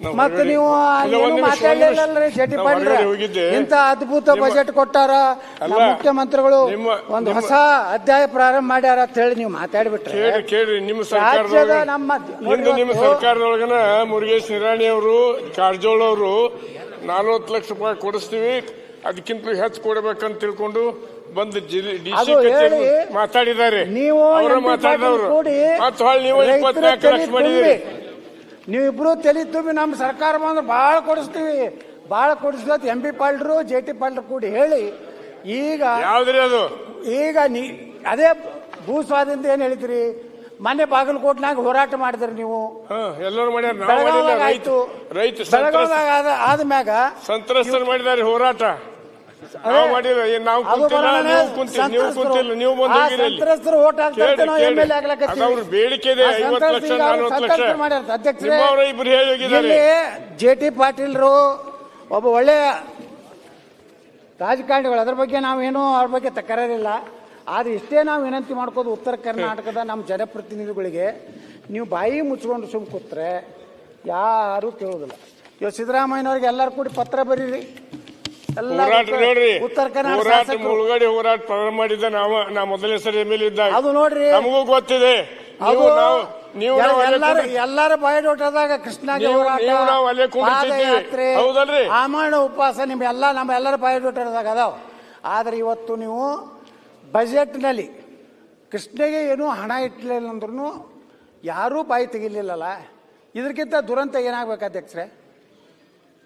ನಾವು ಮತ್ತೆ ಹೊರಗಡೆ- ನೀವು ಇಲ್ಲ, ಏನು ಒಂದ್ ನಿಮಿಷ, ಒಂದ್ ನಿಮಿಷ. ಮಾತಾಡಲಿಲ್ಲಲ್ರಿ ಜಟಿ ನಾವು ಪಾಂಡ್ರ? ಹೊರಗಡೆ ಹೋಗಿದ್ದೆ. ಇಂತ ಅದ್ಭುತ ನಿಮ್ಮ- ಬಜೆಟ್ ಕೊಟ್ಟಾರ? ನಮ್ಮ ಅಲ್ಲ, ಮುಖ್ಯಮಂತ್ರಿಗಳು ನಿಮ್ಮ- ಒಂದು ನಿಮ್ಮ- ಹೊಸ ಅಧ್ಯಾಯ ಪ್ರಾರಂಭ ಮಾಡ್ಯಾರ ಅಂತ ಹೇಳಿ ನೀವು ಮಾತಾಡ್ಬಿಟ್ರೆ. ಕೇಳಿ ನಿಮ್ಮ ರಾಜ್ಯದ ಸರ್ಕಾರದೊಳಗ ನಮ್ಮ ನಿಮ್ಮ ಇವತ್ತು- ಸರ್ಕಾರದೊಳಗನ ಮುರುಗೇಶ್ ನಿರಾಣಿ ಅವರು ಕಾರಜೋಳ ಅವರು ನಲ್ವತ್ತು ಲಕ್ಷ ರೂಪಾಯಿ ಕೊಡಿಸ್ತೀವಿ. ಅದಕ್ಕಿಂತ ಹೆಚ್ಚು ಕೊಡಬೇಕಂತ ತಿಳ್ಕೊಂಡು ಬಂದು ಡಿ ಅದು ಸಿ ಹೇಳಿ, ಮಾತಾಡಿದ್ದಾರೆ. ನೀವು ಮಾತಾಡಿದವರು. ಮತ್ತೆ ಹೊಳ್ಳಿ ನೀವು ಇಪ್ಪತ್ನಾಲ್ಕು ಲಕ್ಷ ನೀವಿಬ್ರು ತಲೆ ತುಂಬಿ ನಮ್ಮ ಸರ್ಕಾರ ಬಂದ್ರೆ ಭಾಳ ಕೊಡಿಸ್ತೀವಿ. ಭಾಳ ಕೊಡಿಸ್ತೀವಿ ಎಂ ಪಿ ಪಾಲ್ರು ಜೆ ಟಿ ಪಾಲ್ರು ಕೂಡಿ ಹೇಳಿ ಈಗ ಯಾವ್ದ್ರಿ ಅದು? ಈಗ ನೀ ಅದೇ ಭೂ ಸ್ವಾಧೀನತೆ ಏನು ಹೇಳಿದ್ರಿ? ಮೊನ್ನೆ ಬಾಗಲಕೋಟ್ನಾಗ ಹೋರಾಟ ಮಾಡಿದ್ರಿ ನೀವು. ಎಲ್ಲರೂ ಬೆಳಗಾವ್ದಾಗ ರೈತ ಆಯ್ತು. ರೈತ ಸಂತ್ರಸ್ತ ಬೆಳಗಾವ್ದಾಗ ಆದ ಆದ್ಮ್ಯಾಗ ಸಂತ್ರಸ್ತರು ಮಾಡಿದ್ದಾರೆ ಹೋರಾಟ. ನಾವು ಮಾಡಿಲ್ಲ. ಏನ್ ನಾವು ಅದು ಕುಂತಿಲ್ಲ? ಬರೋಣ, ನೀವು ಕುಂತಿಲ್ಲ ನೀವು ಸಂತ್ರಸ್ತರು- ಕುಂತಿಲ್ಲ. ನೀವು ಬಂದು ಆ ಹೋಗಿರಿ ಅಲ್ಲಿ. ಸಂತ್ರಸ್ತರು ಓಟ್ ಹಾಕ್ತಾರೆ ಕೇಳಿ, ನಾವು ಕೇಳಿ. MLA ಆಗ್ಲಕತ್ತೀವಿ. ಅದು ಅವ್ರ ಬೇಡಿಕೆ ಇದೆ. ಆ ಐವತ್ತು ಲಕ್ಷ ಸಂತ್ರಸ್ತರು ಈಗ ನಲ್ವತ್ತು ಲಕ್ಷ. ಸಂತ್ರಸ್ತರು ಮಾಡ್ಯಾರ. ಅಧ್ಯಕ್ಷರೇ, ನಿಮ್ಮವ್ರ ಇಬ್ರು ಹೇಳಿ ಹೋಗಿದ್ದಾರೆ. ಇಲ್ಲಿ ಜೆ ಟಿ ಪಾಟೀಲ್ರು ಒಬ್ಬ ಒಳ್ಳೆಯ ರಾಜಕಾರಣಿಗಳು. ಅದ್ರ ಬಗ್ಗೆ ನಾವೇನು ಅವ್ರ ಬಗ್ಗೆ ತಕರಾರಿಲ್ಲ ಆದ್ರೆ ಇಷ್ಟೇ ನಾವು ವಿನಂತಿ ಮಾಡ್ಕೋದು ಉತ್ತರ ಕರ್ನಾಟಕದ ನಮ್ಮ ಜನಪ್ರತಿನಿಧಿಗಳಿಗೆ. ನೀವು ಬಾಯಿ ಮುಚ್ಕೊಂಡು ಸುಮ್ ಕೂತ್ರೆ ಯಾರು ಕೇಳೋದಿಲ್ಲ. ಇವತ್ತು ಸಿದ್ದರಾಮಯ್ಯನವ್ರಿಗೆ ಎಲ್ಲರೂ ಕೂಡಿ ಪತ್ರ ಬರೀರಿ. ಎಲ್ಲ ಹೋರಾಟ ಉತ್ತರ- ನೋಡ್ರಿ. ಉತ್ತರ ಕನ್ನಡ ಹೋರಾಟ ಶಾಸಕರು. ಮುಳುಗಡೆ ಹೋರಾಟ ಪ್ರಾರಂಭ ಮಾಡಿದ್ದ ನಾವು ನಾ ಮೊದಲನೇ ಸರಿ ಎಂ ಎಲ್ ಇದ್ದಾಗ. ಅದು ನೋಡ್ರಿ. ನಮಗೂ ಗೊತ್ತಿದೆ. ಅದು ನೀವು ನಾವು ನೀವು ನಾವು ಅಲ್ಲೇ ಎಲ್ಲಾರ ಕೂತ್ರಿ- ಎಲ್ಲಾರ ಬಾಯ್ಡೋಟದಾಗ ಕೃಷ್ಣಗೆ ನೀವು- ಹೋರಾಟ ನೀವು ನಾವು ಅಲ್ಲೇ ಕುಂಡಿರ್ತಿದ್ವಿ. ಪಾದಯಾತ್ರೆ ಹೌದಲ್ರಿ? ಆಮರಣ ಉಪವಾಸ ನಿಮ್ ಎಲ್ಲಾ ನಮ್ಮ ಎಲ್ಲರ ಬಾಯ್ಡೋಟದಾಗ ಅದಾವ. ಆದ್ರೆ ಇವತ್ತು ನೀವು ಬಜೆಟ್ನಲ್ಲಿ ಕೃಷ್ಣಗೆ ಏನೂ ಹಣ ಇಟ್ಟಲಿಲ್ಲ ಅಂದ್ರೂ ಯಾರೂ ಬಾಯಿ ತೆಗಿಲಿಲ್ಲಲ್ಲ ಇದಕ್ಕಿಂತ ದುರಂತ ಏನಾಗ್ಬೇಕು ಅಧ್ಯಕ್ಷರೇ?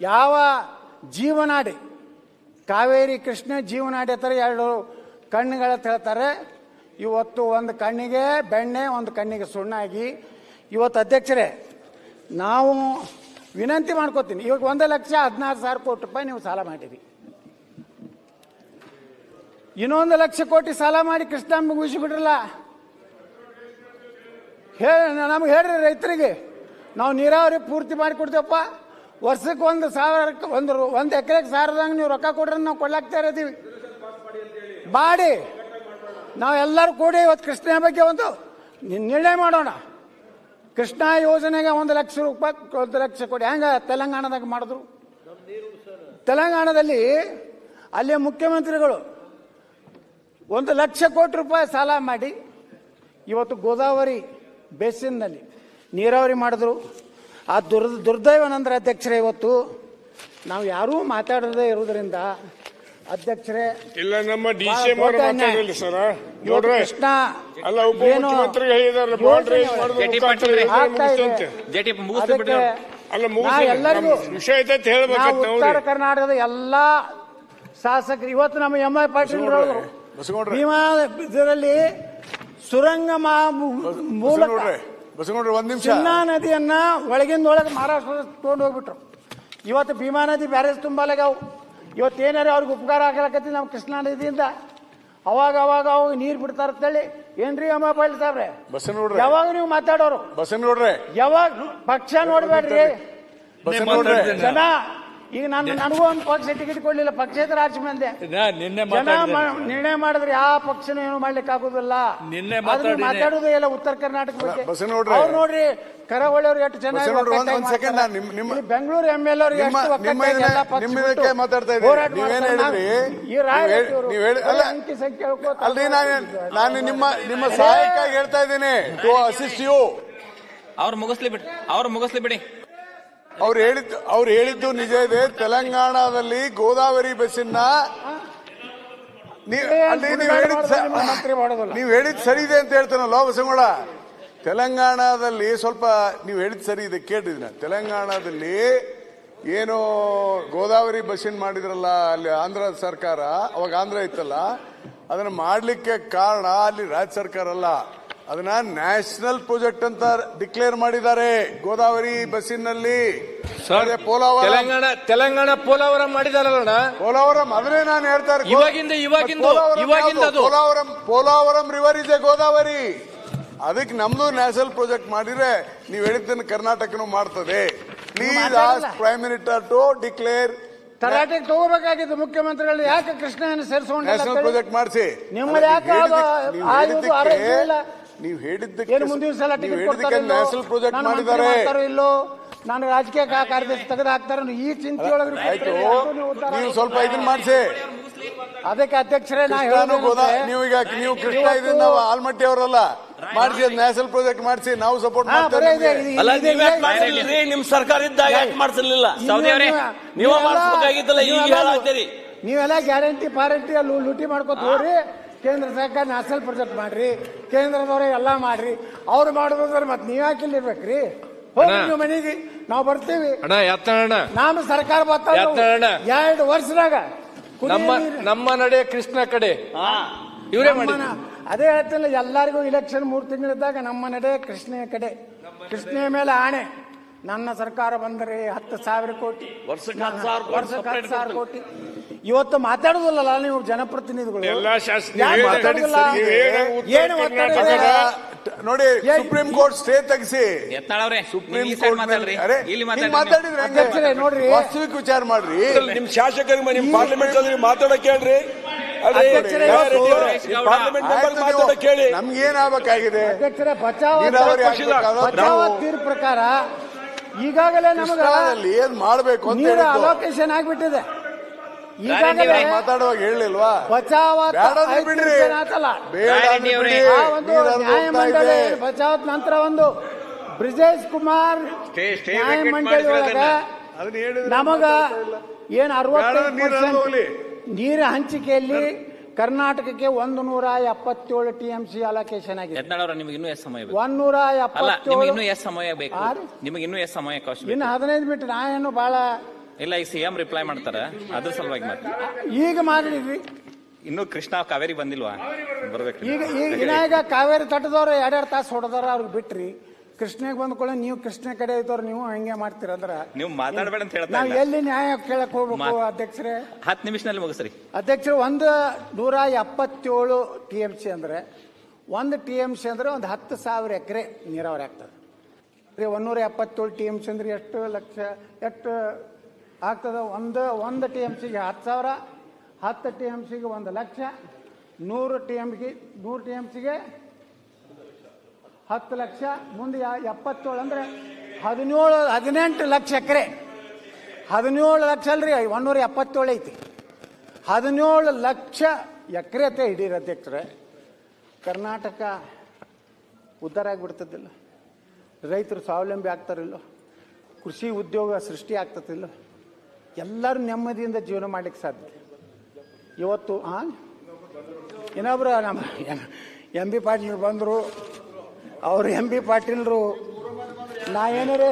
ಯಾವ ಜೀವನಾಡಿ, ಕಾವೇರಿ ಕೃಷ್ಣ ಜೀವನಾಡಿ ಹತ್ರ ಎರಡು ಕಣ್ಣುಗಳ ಹೇಳ್ತಾರೆ, ಇವತ್ತು ಒಂದು ಕಣ್ಣಿಗೆ ಬೆಣ್ಣೆ, ಒಂದು ಕಣ್ಣಿಗೆ ಸುಣ್ಣಾಗಿ. ಇವತ್ತು ಅಧ್ಯಕ್ಷರೇ, ನಾವು ವಿನಂತಿ ಮಾಡ್ಕೋತೀನಿ, ಇವಾಗ ಒಂದು ಲಕ್ಷ ಹದಿನಾರು ಸಾವಿರ ಕೋಟಿ ರೂಪಾಯಿ ನೀವು ಸಾಲ ಮಾಡಿರಿ ಇನ್ನೊಂದು ಲಕ್ಷ ಕೋಟಿ ಸಾಲ ಮಾಡಿ ಕೃಷ್ಣ ಮುಗಿಸಿಬಿಟ್ರಲ್ಲ ಹೇಳಿ, ನಮ್ಗೆ ಹೇಳ್ರಿ ರೈತರಿಗೆ. ನಾವು ನೀರಾವರಿ ಪೂರ್ತಿ ಮಾಡಿ ಕೊಡ್ತೇವಪ್ಪ. ವರ್ಷಕ್ಕೆ ಒಂದು ಸಾವಿರಕ್ಕೆ ಒಂದು ಒಂದು ಎಕರೆಗೆ ಸಾವಿರದಂಗೆ ನೀವು ರೊಕ್ಕ ಕೊಡ್ರಿ ನಾವು ಕೊಡ್ಲಾಗ್ತಾ ಇದ್ದೀವಿ ಮಾಡಿ ನಾವು ಎಲ್ಲರೂ ಕೂಡಿ ಇವತ್ತು ಕೃಷ್ಣ ಬಗ್ಗೆ ಒಂದು ನಿರ್ಣಯ ಮಾಡೋಣ. ಕೃಷ್ಣ ಯೋಜನೆಗೆ ಒಂದು ಲಕ್ಷ ರೂಪಾಯಿ, ಒಂದು ಲಕ್ಷ ಕೊಡಿ ಹೆಂಗ ತೆಲಂಗಾಣದಾಗ ಮಾಡಿದ್ರು? ತೆಲಂಗಾಣದಲ್ಲಿ ಅಲ್ಲಿಯ ಮುಖ್ಯಮಂತ್ರಿಗಳು ಒಂದು ಲಕ್ಷ ಕೋಟಿ ರೂಪಾಯಿ ಸಾಲ ಮಾಡಿ ಇವತ್ತು ಗೋದಾವರಿ ಬೇಸಿನ್ನಲ್ಲಿ ನೀರಾವರಿ ಮಾಡಿದ್ರು. ಆ ದುರ್ ದುರ್ದೈವನಂದ್ರೆ ಅಧ್ಯಕ್ಷರೇ ಇವತ್ತು. ನಾವು ಯಾರೂ ಮಾತಾಡದೇ ಇರೋದ್ರಿಂದ ಅಧ್ಯಕ್ಷರೇ ಇಲ್ಲ ನಮ್ಮ ಡಿ ಸಿ ಎಂ ಅವರು ಮಾತಾಡಲಿಲ್ಲ ಸರ್. ಇವತ್ತು ನೋಡ್ರೆ. ಕೃಷ್ಣ ಅಲ್ಲ ಉಪಮುಖ್ಯಮಂತ್ರಿ ಬಾಂಡ್ ರೈಸ್ ಮಾಡೋದು ಎಲ್ಲರಿಗೂ ವಿಷಯ ಐತೆ ಉತ್ತರ ಕರ್ನಾಟಕದ ಎಲ್ಲಾ ಶಾಸಕರು ಇವತ್ತು ನಮ್ಮ ಎಂ ಐ ಪಾಟೀಲ್ ಭೀಮಾ ಇದರಲ್ಲಿ ಸುರಂಗ ಮಾ- ಮೂಲಕ ಒಂದ್ ನಿಮಿಷ. ಚಿನ್ನಾ ನದಿಯನ್ನ ಒಳಗಿಂದ ಒಳಗೆ ಮಹಾರಾಷ್ಟ್ರ ತಗೊಂಡು ಹೋಗ್ಬಿಟ್ರು. ಇವತ್ತು ಭೀಮಾ ನದಿ ಬ್ಯಾರೇಜ್ ತುಂಬಾಲಾಗ್ಯಾವು ಇವತ್ತು ಏನಾರ ಅವ್ರಿಗೆ ಉಪಕಾರ ಆಗಲಕತ್ತಿ ನಮ್ಮ ಕೃಷ್ಣಾ ನದಿಯಿಂದ. ಅವಾಗ ಅವಾಗ ಅವಾಗ ನೀರು ಬಿಡ್ತಾರ ಅಂತೇಳಿ ಏನ್ರಿ ಅಮ್ಮ ಪಾಟೀಲ್ ಸಾಬ್ರೆ? ನೋಡ್ರಿ ಯಾವಾಗ ನೀವು ಮಾತಾಡೋರು? ಬಸವನಗೌಡ್ರೆ ಯಾವಾಗ? ಪಕ್ಷ ನೋಡ್ಬೇಡ್ರಿ. ಜನ ಈಗ ನಾನು ನನಗೂ ಒಂದು ಪಕ್ಷ ಟಿಕೆಟ್ ಕೊಡ್ಲಿಲ್ಲ ಪಕ್ಷೇತರ ಆಚೆ ಬಂದೆ ನಿನ್ನೆ ಜನ ಮ- ನಿರ್ಣಯ ಮಾಡಿದ್ರೆ ಯಾವ ಪಕ್ಷನೂ ಏನು ಮಾಡ್ಲಿಕ್ಕೆ ಆಗುದಿಲ್ಲ ನಿನ್ನೆ ಮಾತಾಡುದು ಎಲ್ಲಾ ಉತ್ತರ ಕರ್ನಾಟಕ ಬಗ್ಗೆ ಬಸವನಗೌಡ್ರೆ. ಅವ್ರು ನೋಡ್ರಿ ಕರಾವಳಿಯವ್ರು ಎಷ್ಟು ಚೆನ್ನಾಗಿ ಬಸವನಗೌಡ್ರೆ, ಒಂದ್- ಒಕ್ಕಟ್ಟಾಗಿ second ಇಲ್ಲಿ ಬೆಂಗಳೂರು ಎಂ ಎಲ್ ಅವ್ರಿಗೆ ನಿಮ್ಮ- ಎಷ್ಟು ನಿಮ್ಮ ಒಕ್ಕಟ್ಟಾಗಿ ಇದನ್ನ- ಎಲ್ಲ ಪಕ್ಷ ನಿಮ್ಮ ಬಿಟ್ಟು ಇದಕ್ಕೆ ಮಾತಾಡ್ತಾ ಇದ್ದೀನಿ. ಹೋರಾಟ ನೀವೇನ್ ಮಾಡ್ತಾರೆ. ನಾವು- ಹೇಳಿದ್ರಿ? ಈ ರಾಯ ನೀವ್ ಹೇಳ್- ಇವ್ರು ನೀವ್ ಹೇಳ್- ಅಲ್ಲ. ಅಂಕಿ ಸಂಖ್ಯೆ ಹೇಳ್ಕೊತ ಅಲ್ರಿ ನಾನು ನಾನು ನಿಮ್ಮ ನಿಮ್ಮ ಸಹಾಯಕ್ಕಾಗಿ ಹೇಳ್ತಾ ಇದ್ದೀನಿ ಟು ಅಸಿಸ್ಟ್ ಯು ಅವ್ರು ಮುಗಿಸ್ಲಿ ಬಿಡಿ ಅವ್ರು ಮುಗಿಸ್ಲಿ ಬಿಡಿ ಅವ್ರು ಹೇಳಿದ್ದು ಅವ್ರು ಹೇಳಿದ್ದು ನಿಜ ಇದೆ. ತೆಲಂಗಾಣದಲ್ಲಿ ಗೋದಾವರಿ ಬಸ್ಸಿನ ನೀವ್ ಅಲ್ಲಿ ನೀವು ಹೇಳಿದ್. ನೀವು ಹೇಳಿದ್ ಸರಿ ಇದೆ ಅಂತ ಹೇಳ್ತಾನಲ್ಲ ಬಸಂಗೋಳ ತೆಲಂಗಾಣದಲ್ಲಿ ಸ್ವಲ್ಪ ನೀವು ಹೇಳಿದ್ ಸರಿ ಇದೆ ಕೇಳಿದ್ನ ತೆಲಂಗಾಣದಲ್ಲಿ ಏನು ಗೋದಾವರಿ ಬಸ್ಸಿನ ಮಾಡಿದ್ರಲ್ಲ ಅಲ್ಲಿ ಆಂಧ್ರ ಸರ್ಕಾರ ಅವಾಗ ಆಂಧ್ರ ಇತ್ತಲ್ಲ ಅದನ್ನ ಮಾಡ್ಲಿಕ್ಕೆ ಕಾರಣ ಅಲ್ಲಿ ರಾಜ್ಯ ಸರ್ಕಾರ ಅಲ್ಲ. ಅದನ್ನ ನ್ಯಾಷನಲ್ ಪ್ರಾಜೆಕ್ಟ್ ಅಂತ ಡಿಕ್ಲೇರ್ ಮಾಡಿದ್ದಾರೆ. ಗೋದಾವರಿ ಬಸ್ಸಿನಲ್ಲಿ. ಪೋಲಾವರಂ ತೆಲಂಗಾಣ ತೆಲಂಗಾಣ ಪೋಲಾವರಂ ಮಾಡಿದಾರಲ್ಲ ಪೋಲಾವರಂ ಅದನ್ನೇ ನಾನು ಹೇಳ್ತಾ ಇವಾಗಿಂದ ಇವಾಗಿಂದ ಪೋಲಾವರಂ ಇವಾಗಿಂದ ಅದು. ಪೋಲಾವರಂ ಪೋಲಾವರಂ ರಿವರ್ ಇದೆ ಗೋದಾವರಿ. ಅದಕ್ಕೆ ನಮ್ದು ನ್ಯಾಷನಲ್ ಪ್ರಾಜೆಕ್ಟ್ ಮಾಡಿದ್ರೆ ನೀವು ಹೇಳಿದ್ದನ್ನು ಕರ್ನಾಟಕನು ಮಾಡ್ತದೆ. Please. As prime minister to declare ತರಾಟೆಗೆ ತಗೋಬೇಕಾಗಿತ್ತು ಮುಖ್ಯಮಂತ್ರಿಗಳು ಯಾಕೆ ಕೃಷ್ಣನ ಸೇರಿಸ್ಕೊಂಡು ನ್ಯಾಷನಲ್? ಪ್ರಾಜೆಕ್ಟ್ ಮಾಡಿಸಿ. ನಿಮ್ಮಲ್ಲಿ ಯಾಕೆ ನೀವು ಹೇಳಿದ್ದಕ್ಕೆ ಏನು ಮುಂದಿನ ಸಲ ಟಿಕೆಟ್ ಹೇಳಿದ್ದಕ್ಕೆ ಕೊಡ್ತಾರೋ ನ್ಯಾಷನಲ್ ಪ್ರಾಜೆಕ್ಟ್ ಮಾಡಿದ್ದಾರೆ. ಇಲ್ಲೋ? ನಾನು ರಾಜಕೀಯ ಕಾರ್ಯದರ್ಶಿ ತೆಗೆದು ಹಾಕ್ತಾರೋ ಈ ಚಿಂತೆಯೊಳಗೆ ಆಯ್ತು. ನೀವು ಸ್ವಲ್ಪ ಇದನ್ನ ಮಾಡಿಸಿ. ಅದಕ್ಕೆ ಅಧ್ಯಕ್ಷರೇ ನಾ ಹೇಳೋದು ನೀವು ಈಗ ನೀವು ಕೃಷ್ಣ ಇದನ್ನ ಆಲ್ಮಟ್ಟಿ ಅವರಲ್ಲ. ಮಾಡಿಸಿ ನ್ಯಾಷನಲ್ ಪ್ರಾಜೆಕ್ಟ್ ಮಾಡಿಸಿ ನಾವು ಸಪೋರ್ಟ್ ಮಾಡ್ತೇವೆ ನೀವ್ ನಿಮ್ ಸರ್ಕಾರ ಇದ್ದಾಗ ಯಾಕೆ ನೀವು- ನೀವ ಈಗ ನೀವೆಲ್ಲ- ಗ್ಯಾರಂಟಿ ಪಾರಂಟಿ ಅಲ್ಲಿ ಲೂಟಿ ಮಾಡ್ಕೋತ ಹೋಗ್ರಿ ಕೇಂದ್ರ ಸರ್ಕಾರ ನ್ಯಾಷನಲ್ ಪ್ರಾಜೆಕ್ಟ್ ಮಾಡ್ರಿ ಕೇಂದ್ರದವರೇ ಎಲ್ಲ ಮಾಡ್ರಿ. ಅವ್ರು ಮಾಡೋದಂದ್ರೆ ಮತ್ತೆ ನೀವ್ ಯಾಕೆ ಇಲ್ಲಿ ಇರ್ಬೇಕ್ರಿ? ಹೋಗ್ರಿ ನೀವು ಮನೆಗೆ ನಾವು ಬರ್ತೀವಿ. ಅಣ್ಣ ಎತ್ತಣ್ಣ ನಮ್ಮ ಸರ್ಕಾರ ಎತ್ತಣ್ಣ. ಎರಡು ವರ್ಷದಾಗ. ನಮ್ಮ ನಮ್ಮ ನಡೆ ಕೃಷ್ಣ ಕಡೆ. ಇವರೇ ಮಾಡಿ ಅದೇ ಹೇಳ್ತಿಲ್ಲ ಎಲ್ಲರಿಗೂ ಇಲೆಕ್ಷನ್ ಮೂರು ತಿಂಗಳಿದ್ದಾಗ ನಮ್ಮ ನಡೆ ಕೃಷ್ಣ ಕಡೆ. ಕೃಷ್ಣ ಮೇಲೆ ಆಣೆ. ನನ್ನ ಸರ್ಕಾರ ಬಂದ್ರೆ ಹತ್ತು ಸಾವಿರ ಕೋಟಿ. ವರ್ಷಕ್ಕೆ ಹತ್ತು ಸಾವಿರ ಕೋಟಿ. ಇವತ್ತು ಮಾತಾಡೋದಲ್ಲ ನೀವು ಜನಪ್ರತಿನಿಧಿಗಳು? ಎಲ್ಲಾ ಶಾಸಕರು ಯಾಕೆ ಏನು ನೋಡಿ ಏ- ಸುಪ್ರೀಂ ಕೋರ್ಟ್ ಸ್ಟೇ ತೆಗಿಸಿ. ಸುಪ್ರೀಂ ಸೈಡ್ ಕೋರ್ಟ್ ಮಾತಾಡ್ರಿ. ಅರೆ ಇಲ್ಲಿ ಹಿಂಗ್ ಮಾತಾಡ್ರಿ ಮಾತಾಡಿದ್ರೆ ಹೆಂಗೆ? ಅಧ್ಯಕ್ಷರೇ ನೋಡ್ರಿ. ವಾಸ್ತವಿಕ ವಿಚಾರ ಮಾಡ್ರಿ. ನಿಮ್ ಶಾಸಕರಿಗೆ ನಿಮ್ ಪಾರ್ಲಿಮೆಂಟ್ ಅಲ್ಲಿ ಮಾತಾಡಕ್ಕೆ ಹೇಳ್ರಿ. ಅಲ್ರಿ, ಅಧ್ಯಕ್ಷರೇ, ಯಾವ ಇವತ್ತು- ರೆಡ್ಡಿ ಅವ್ರೆ, ನಿಮ್ ಪಾರ್ಲಿಮೆಂಟ್ ಮೆಂಬರ್ ಆಯ್ತು ಮಾತಾಡಕ್ ಹೇಳಿ. ನೀವು- ನಮ್ಗೇನಾಗಬೇಕಾಗಿದೆ ಅಧ್ಯಕ್ಷರೇ ಬಚಾವ್ ನೀರಾವರಿ ಆಗ್ಬೇಕಾದ್ರೆ ಬಚಾವ್ ನಾವು ತೀರ್ ಪ್ರಕಾರ ಈಗಾಗಲೇ ನಮಗ ಕೃಷ್ಣಾದಲ್ಲಿ ಏನ್ ಮಾಡ್ಬೇಕು ಅಂತ ನೀರು ಹೇಳಿದ್ದು. ಅಲೋಕೇಶನ್ ಆಗ್ಬಿಟ್ಟಿದೆ. ಈಗಾಗಲೇ ಮಾತಾಡುವಾಗ ಹೇಳಿಲ್ವಾ ಬಚಾವತ್ ಬೇಡ ಅಂದ್ರೆ ಬಿಡ್ರಿ. ಆತಲ್ಲ ಬೇಡ ಅಂದ್ರೆ ಬಿಡಿ. ಆ ಒಂದು ನೀರು ಹರಿದು ಹೋಗ್ತಾ ಮಂಡಳಿ ಇದೆ. ಬಚಾವ್ ನಂತರ ಒಂದು ಬ್ರಿಜೇಶ್ ಕುಮಾರ್ ನ್ಯಾಯ ಮಂಡಳಿ ಒಳಗ ಅದನ್ನ ಹೇಳಿದ್ರೆ ನಮಗ ಏನ್ ಅರವತ್ತೈದು ಬೇಡ, ನೀರು ಹರಿದು ಹೋಗ್ಲಿ. ನೀರ ಹಂಚಿಕೆಯಲ್ಲಿ ಕರ್ನಾಟಕಕ್ಕೆ ಒಂದು ನೂರ ಎಪ್ಪತ್ತೇಳು ಟಿ ಎಂ ಸಿ ಅಲೋಕೇಶನ್ ಆಗಿದೆ. ಎತ್ತಾಳವ್ರ ನಿಮ್ಗೆ ಇನ್ನೂ ಎಷ್ಟು ಸಮಯ ಬೇಕು. ಒಂದ್ ನೂರ ಅಲ್ಲ ನಿಮ್ಗೆ ಎಪ್ಪತ್ತೇಳು ಇನ್ನೂ ಎಷ್ಟು ಸಮಯ ಬೇಕು. ಆರು? ನಿಮಗೆ ಇನ್ನೂ ಎಷ್ಟು ಸಮಯ ಇನ್ನು ಹದಿನೈದು ಮೀಟರ್ ನಾ ಏನು ಬಹಳ ಇಲ್ಲ ಈಗ ಸಿಎಂ ರಿಪ್ಲೈ ಮಾಡ್ತಾರೆ. ಅದ್ರ ಸಲುವಾಗಿ ಮತ್ತೆ ಈಗ ಮಾಡಿದ್ರಿ ಇನ್ನು ಕೃಷ್ಣ ಕಾವೇರಿ ಬಂದಿಲ್ವಾ? ಬರ್ಬೇಕು. ಈಗ ಈಗ ಇನ್ನಾಗ ಕಾವೇರಿ ತಟ್ಟದವ್ರು ಎರಡೆರಡು ತಾಸು ಹೊಡೆದಾರ ಅವ್ರಿಗೆ ಬಿಟ್ರಿ. ಕೃಷ್ಣಗೆ ಬಂದ್ಕೊಳ್ಳಿ ನೀವು ಕೃಷ್ಣ ಕಡೆ ಇದ್ದವ್ರು ನೀವು ಹಂಗೆ ಮಾಡ್ತೀರಂದ್ರ ನೀವು ಮಾತಾಡಬೇಡ ಅಂತ ಹೇಳ್ತಾ ನಾವು ಇಲ್ಲ. ಎಲ್ಲಿ ನ್ಯಾಯ ಕೇಳಕ್ ಹೋಗ್ಬೇಕು ಅಧ್ಯಕ್ಷರೇ? ಹತ್ತು ನಿಮಿಷದಲ್ಲಿ ಮುಗಿಸ್ರಿ. ಅಧ್ಯಕ್ಷರು ಒಂದು ನೂರ ಎಪ್ಪತ್ತೇಳು ಟಿ ಎಂ ಸಿ ಅಂದ್ರೆ ಒಂದು ಟಿ ಎಂ ಸಿ ಅಂದ್ರೆ ಒಂದು ಹತ್ತು ಸಾವಿರ ಎಕರೆ ನೀರಾವರಿ ಆಗ್ತದೆ. ರೀ ಒಂದೂರ ಎಪ್ಪತ್ತೇಳು ಟಿ ಎಂ ಸಿ ಅಂದ್ರೆ ಎಷ್ಟು ಲಕ್ಷ ಎಷ್ಟು ಆಗ್ತದೆ ಒಂದು ಒಂದು ಟಿ ಎಂ ಸಿಗೆ ಹತ್ತು ಸಾವಿರ, ಹತ್ತು ಟಿ ಎಂ ಸಿಗೆ ಒಂದು ಲಕ್ಷ, ನೂರು ಟಿ ಎಮ್ಗೆ ನೂರು ಟಿ ಎಂ ಸಿಗೆ ಹತ್ತು ಲಕ್ಷ, ಮುಂದೆ ಎಪ್ಪತ್ತೇಳು ಅಂದ್ರೆ ಹದಿನೇಳು, ಹದಿನೆಂಟು ಲಕ್ಷ ಎಕರೆ. ಹದಿನೇಳು ಲಕ್ಷ ಅಲ್ರಿ ಒಂದೂರ ಎಪ್ಪತ್ತೇಳು ಐತಿ. ಹದಿನೇಳು ಲಕ್ಷ ಎಕರೆ ಅಂತ ಹಿಡೀರಿ ಅಧ್ಯಕ್ಷರೇ. ಕರ್ನಾಟಕ ಉದ್ಧಾರ ಆಗಿಬಿಡ್ತದಿಲ್ಲ ರೈತರು ಸ್ವಾವಲಂಬಿ ಆಗ್ತಾರಿಲ್ಲ. ಕೃಷಿ ಉದ್ಯೋಗ ಸೃಷ್ಟಿ ಆಗ್ತದಿಲ್ಲ ಎಲ್ಲರೂ ನೆಮ್ಮದಿಯಿಂದ ಜೀವನ ಮಾಡ್ಲಿಕ್ಕೆ ಸಾಧ್ಯ. ಇವತ್ತು ಹಾಂ ಇನ್ನೊಬ್ರು ನಮ್ಮ ಎಂ ಬಿ ಪಾಟೀಲ್ ಬಂದರು. ಅವರು ಎಂ ಬಿ ಪಾಟೀಲ್ರು. ನಾ ಏನಾರೇ?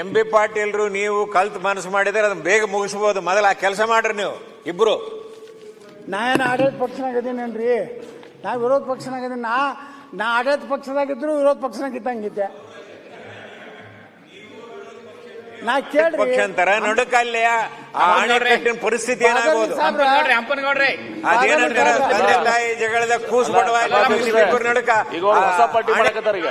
ಎಂ ಬಿ ಪಾಟೀಲ್ರು ನೀವು ಕಲ್ತು ಮನಸ್ಸು ಮಾಡಿದ್ರೆ ಅದನ್ನ ಬೇಗ ಮುಗಿಸ್ಬೋದು. ಮೊದಲ ಆ ಕೆಲಸ ಮಾಡ್ರಿ ನೀವು ಇಬ್ರು. ನಾ ಏನು ಆಡಳಿತ ಪಕ್ಷನಾಗ ಇದೀನೇನ್ರಿ? ನಾ ವಿರೋಧ ಪಕ್ಷನಾಗ ಇದೀನಿ. ನಾ ನಾ ಆಡಳಿತ ಪಕ್ಷದಾಗಿದ್ರು ವಿರೋಧ ಪಕ್ಷನಾಗ ಇದ್ದಂಗಿದ್ದೆ ನಾ ಕೇಳ್ರಿ. ಪಕ್ಷ ಅಂತಾರ ನಡುಕಲ್ಲಿ ಆ ಅಣೆಕಟ್ಟಿನ ಪರಿಸ್ಥಿತಿ ಏನಾಗಬಹುದು ಸಾಬ್ರ, ಹಂಪನಗೌಡ್ರೆ ಅದೇನಂತಾರ? ತಂದೆ ತಾಯಿ ಜಗಳದ ಕೂಸ್ ಇಬ್ಬರು ನಡುಕ. ಈಗ ಹೊಸ ಪಾರ್ಟಿ ಮಾಡಕತ್ತಾರ ಈಗ.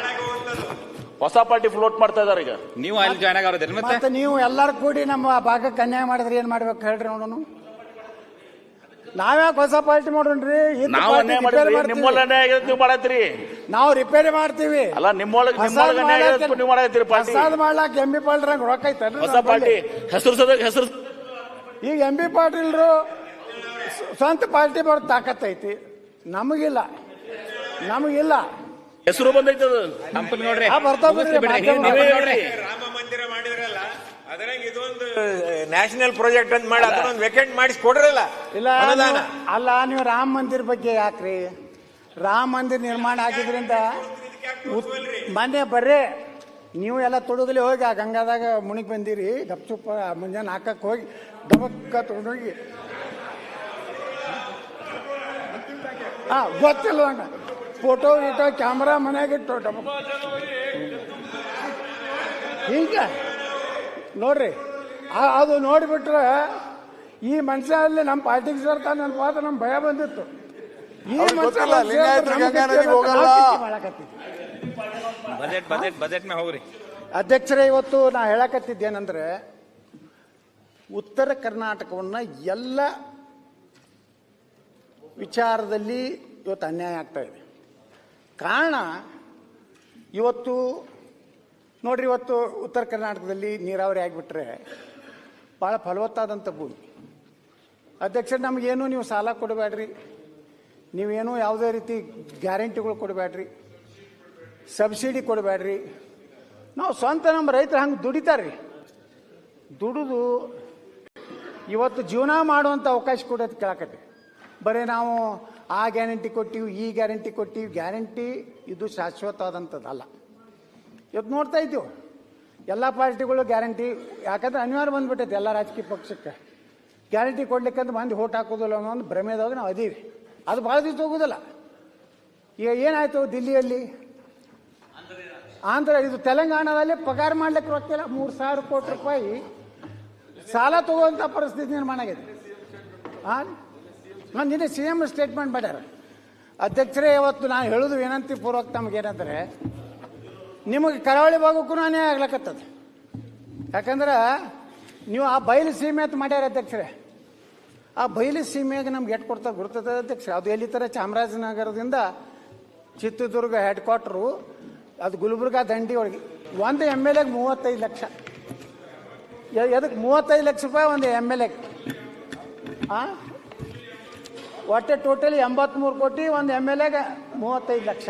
ಹೊಸ ಪಾರ್ಟಿ ಫ್ಲೋಟ್ ಮಾಡ್ತಾ ಇದಾರೆ ಈಗ. ನೀವು ಅಲ್ಲಿ ಜಾಯ್ನ್ ಆಗೋದ್ರಿ ಮತ್ತೆ? ಮತ್ತೆ ನೀವು ಎಲ್ಲರೂ ಕೂಡಿ ನಮ್ಮ ಭಾಗಕ್ಕೆ ಅನ್ಯಾಯ ಮಾಡಿದ್ರೆ ಏನ್ ಮಾಡ್ಬೇಕು ಹೇಳ್ರಿ ನೋಡೋಣ ನಾವ್ಯಾಕೆ ಹೊಸ ಪಾರ್ಟಿ ಮಾಡೋಣ್ರಿ? ಇದ್ದ ನಾವು party ಅನ್ಯಾಯ ರಿಪೇರಿ ಮಾಡಿದ್ರಿ ನಿಮ್ಮೊಳಗೆ ಅನ್ಯಾಯ ಆಗಿರೋದು ನೀವು ಮಾಡತ್ತೀರಿ. ನಾವು ರಿಪೇರಿ ಮಾಡ್ತೀವಿ. ಅಲ್ಲ ನಿಮ್ಮೊಳಗೆ ನಿಮ್ಮೊಳಗೆ ಅನ್ಯಾಯ ಆಗಿರೋದು ನೀವು ಮಾಡತ್ತೀರಿ ಪಾರ್ಟಿ. ಹೊಸಾದ್ ಮಾಡ್ಲಾಕ ಎಂ ಬಿ ಪಾಟೀಲ್ ರೊಕ್ಕ ಐತಲ್ರಿ ಹೊಸ ಪಾರ್ಟಿ? ಹೆಸರು ಸದ ಹೆಸರು ಈಗ ಎಂ ಬಿ ಪಾಟೀಲ್ರು ಸ್- ಸ್ವಂತ ಪಾರ್ಟಿ ಬರೋ ತಾಕತ್ತೈತಿ ನಮಗಿಲ್ಲ. ನಮಗಿಲ್ಲ. ಹೆಸರು ಬಂದೈತೆ ಅದು ಬರ್ತಾ ಆ, ಬರ್ತಾವ್ ಬಿಡ್ರಿ. ಮಾಧ್ಯಮ ನೀವೇ. ರಾಮ ಮಂದಿರ ಮಾಡಿದ್ರಲ್ಲ ಅದ್ರಾಗ ಇದೊಂದು ನ್ಯಾಷನಲ್ ಪ್ರಾಜೆಕ್ಟ್ ಅಂತ ಮಾಡಿ ಅದನ್ನೊಂದು ವೆಕೆಂಟ್ ಮಾಡಿಸಿ ಕೊಡ್ರಲ್ಲ? ಇಲ್ಲ ಅನುದಾನ? ನೀವು- ಅಲ್ಲ ನೀವು ರಾಮ ಮಂದಿರ ಬಗ್ಗೆ ಯಾಕ್ರಿ? ರಾಮ ಮಂದಿರ ನಿರ್ಮಾಣ ಆಗಿದ್ರಿಂದ ಉತ್- ಮೊನ್ನೆ ಬರ್ರಿ. ನೀವು ಎಲ್ಲ ತೊಡಗಲಿ ಹೋಗಿ ಆ ಗಂಗಾದಾಗ ಮುಣಿಗ್ ಬಂದಿರಿ. ಗಪ್ಚುಪ್ಪ ಮುಂಜಾನೆ ಹಾಕಕ್ಕೆ ಹೋಗಿ ಡಬಕ್ಕ ತೊಗೊಂಡೋಗಿ. ಹಾ ಗೊತ್ತಿಲ್ಲ ಅಣ್ಣ ಫೋಟೋ ಗೀಟೋ ಕ್ಯಾಮ್ರಾ ಮನ್ಯಾಗ ಇಟ್ಟು ಡಬಕ್ ಈಗ ನೋಡ್ರಿ ಆ- ಅದು ನೋಡಿಬಿಟ್ರೆ ಈ ಮನುಷ್ಯ ಅಲ್ಲಿ ನಮ್ಮ ಪಾರ್ಟಿಗೆ ಸೇರ್ತಾನೆ ನನ್ನ ಪಾತ್ರ ನಮ್ಮ ಭಯ ಬಂದಿತ್ತು. ಈ ಮನುಷ್ಯ ಅಧ್ಯಕ್ಷರೇ ಇವತ್ತು ನಾ ಹೇಳಕತ್ತಿದ್ದೇನಂದ್ರೆ ಉತ್ತರ ಕರ್ನಾಟಕವನ್ನ ಎಲ್ಲ ವಿಚಾರದಲ್ಲಿ ಇವತ್ತು ಅನ್ಯಾಯ ಆಗ್ತಾ ಇದೆ. ಕಾರಣ ಇವತ್ತು ನೋಡ್ರಿ, ಇವತ್ತು ಉತ್ತರ ಕರ್ನಾಟಕದಲ್ಲಿ ನೀರಾವರಿ ಆಗಿಬಿಟ್ರೆ ಭಾಳ ಫಲವತ್ತಾದಂಥ ಭೂಮಿ. ಅಧ್ಯಕ್ಷ, ನಮಗೇನು ನೀವು ಸಾಲ ಕೊಡಬೇಡ್ರಿ? ನೀವೇನು ಯಾವುದೇ ರೀತಿ ಗ್ಯಾರಂಟಿಗಳು ಕೊಡಬೇಡ್ರಿ? ಸಬ್ಸಿಡಿ ಕೊಡಬೇಡ್ರಿ? ನಾವು ಸ್ವಂತ ನಮ್ಮ ರೈತರು ಹಂಗೆ ದುಡಿತಾರ್ರಿ. ದುಡಿದು ಇವತ್ತು ಜೀವನ ಮಾಡುವಂಥ ಅವಕಾಶ ಕೊಡೋದು ಕೇಳಕತ್ತೆ. ಬರೀ ನಾವು ಆ ಗ್ಯಾರಂಟಿ ಕೊಟ್ಟಿವಿ, ಈ ಗ್ಯಾರಂಟಿ ಕೊಟ್ಟಿವಿ, ಗ್ಯಾರಂಟಿ ಇದು ಶಾಶ್ವತವಾದಂಥದ್ದಲ್ಲ ಇವತ್ತು ನೋಡ್ತಾ ಇದ್ದೀವಿ. ಎಲ್ಲ ಪಾರ್ಟಿಗಳು ಗ್ಯಾರಂಟಿ, ಯಾಕಂದ್ರೆ ಅನಿವಾರ್ಯ ಬಂದ್ಬಿಟ್ಟೈತೆ ಎಲ್ಲ ರಾಜಕೀಯ ಪಕ್ಷಕ್ಕೆ. ಗ್ಯಾರಂಟಿ ಕೊಡ್ಲಿಕ್ಕಂತ ಮಂದಿ ಓಟ್ ಹಾಕೋದಿಲ್ಲ ಅನ್ನೋ ಒಂದು ಭ್ರಮೆದಾಗ ನಾವು ಅದೀವಿ ಅದು ಭಾಳ ದಿವಸ ಹೋಗೋದಿಲ್ಲ. ಈಗ ಏನಾಯ್ತು ದಿಲ್ಲಿಯಲ್ಲಿ? ಆಂಧ್ರ, ಇದು ತೆಲಂಗಾಣದಲ್ಲಿ ಪಗಾರ ಮಾಡ್ಲಿಕ್ಕೆ ರೊಕ್ಕಿಲ್ಲ ಮೂರು ಸಾವಿರ ಕೋಟಿ ರೂಪಾಯಿ ಸಾಲ ತಗೋಂತ ಪರಿಸ್ಥಿತಿ ನಿರ್ಮಾಣ ಆಗಿದೆ. ಹಾಂ ನಾನು ನಿನ್ನೆ ಸಿ ಎಂ ಸ್ಟೇಟ್ಮೆಂಟ್ ಮಾಡ್ಯಾರ ಅಧ್ಯಕ್ಷರೇ, ಇವತ್ತು ನಾನು ಹೇಳುದು ವಿನಂತಿ ಪೂರ್ವಕ ತಮಗೇನಂದ್ರೆ ನಿಮಗೆ ಕರಾವಳಿ ಭಾಗಕ್ಕೂ ನಾನೇ ಆಗ್ಲಕತ್ತದ. ಯಾಕಂದ್ರೆ ನೀವು ಆ ಬಯಲು ಸೀಮೆ ಅಂತ ಮಾಡ್ಯಾರ ಅಧ್ಯಕ್ಷರೇ. ಆ ಬಯಲು ಸೀಮೆಗೆ ನಮ್ಗೆ ಎಟ್ ಕೊಡ್ತಾ ಗುರ್ತದ ಅಧ್ಯಕ್ಷ ಅದು ಎಲ್ಲಿ ಥರ ಚಾಮರಾಜನಗರದಿಂದ ಚಿತ್ರದುರ್ಗ ಹೆಡ್ ಕ್ವಾರ್ಟರು ಅದು ಗುಲ್ಬರ್ಗ ದಂಡಿ ಒಳಗೆ. ಒಂದು ಎಂ ಎಲ್ ಎಗೆ ಮೂವತ್ತೈದು ಲಕ್ಷ. ಎದಕ್ಕೆ ಮೂವತ್ತೈದು ಲಕ್ಷ ರೂಪಾಯಿ ಒಂದು ಎಂ ಎಲ್ ಎಗೆ ಹಾಂ ಒಟ್ಟೆ ಟೋಟಲಿ ಎಂಬತ್ಮೂರು ಕೋಟಿ ಒಂದು ಎಂ ಎಲ್ ಎಗೆ ಮೂವತ್ತೈದು ಲಕ್ಷ.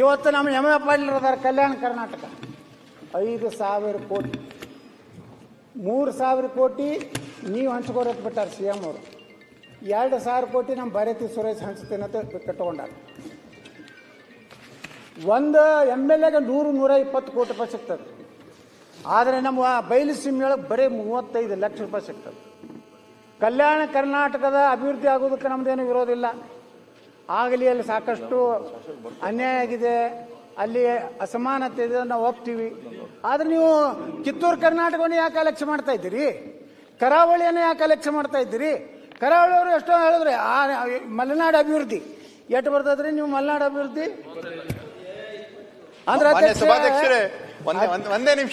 ಇವತ್ತು ನಮ್ಮ ಎಂ ಎ ಪಾಟೀಲ್ ಕಲ್ಯಾಣ ಕರ್ನಾಟಕ. ಐದು ಸಾವಿರ ಕೋಟಿ. ಮೂರು ಸಾವಿರ ಕೋಟಿ ನೀವು ಹಂಚ್ಕೊರತ್ ಬಿಟ್ಟಾರೆ ಸಿ ಎಂ ಅವರು. ಎರಡು ಸಾವಿರ ಕೋಟಿ ನಮ್ಮ ಭಾರತಿ ಸುರೇಶ್ ಹಂಚ್ತೇನೆ ಅಂತ ಕಟ್ಕೊಂಡಾರ. ಒಂದು ಎಂ ಎಲ್ ಎಗೆ ನೂರು, ನೂರ ಇಪ್ಪತ್ತು ಕೋಟಿ ರೂಪಾಯಿ ಸಿಗ್ತದೆ. ಆದರೆ ನಮ್ಮ ಬಯಲು ಒಳಗೆ ಬರೀ ಮೂವತ್ತೈದು ಲಕ್ಷ ರೂಪಾಯಿ ಸಿಗ್ತದೆ. ಕಲ್ಯಾಣ ಕರ್ನಾಟಕದ ಅಭಿವೃದ್ಧಿ ಆಗೋದಕ್ಕೆ ನಮ್ದೇನು ವಿರೋಧ ಇಲ್ಲ. ಆಗಲಿ ಅಲ್ಲಿ ಸಾಕಷ್ಟು ಅನ್ಯಾಯ ಆಗಿದೆ, ಅಲ್ಲಿ ಅಸಮಾನತೆ ಇದೆ ನಾವು ಒಪ್ತೀವಿ. ಆದ್ರೆ ನೀವು ಕಿತ್ತೂರು ಕರ್ನಾಟಕವನ್ನು ಯಾಕೆ ಅಲಕ್ಷ್ಯ ಮಾಡ್ತಾ ಇದ್ದೀರಿ? ಕರಾವಳಿಯನ್ನು ಯಾಕೆ ಅಲಕ್ಷ್ಯ ಮಾಡ್ತಾ ಇದ್ದೀರಿ? ಕರಾವಳಿಯವರು ಎಷ್ಟೋ ಹೇಳಿದ್ರೆ, ಆ, ಮಲೆನಾಡು ಅಭಿವೃದ್ಧಿ. ಎಟ್ಟು ಬರ್ತದ್ರಿ ನೀವು ಮಲೆನಾಡು ಅಭಿವೃದ್ಧಿ? ಅಂದ್ರೆ ಒಂದೇ ನಿಮಿಷ.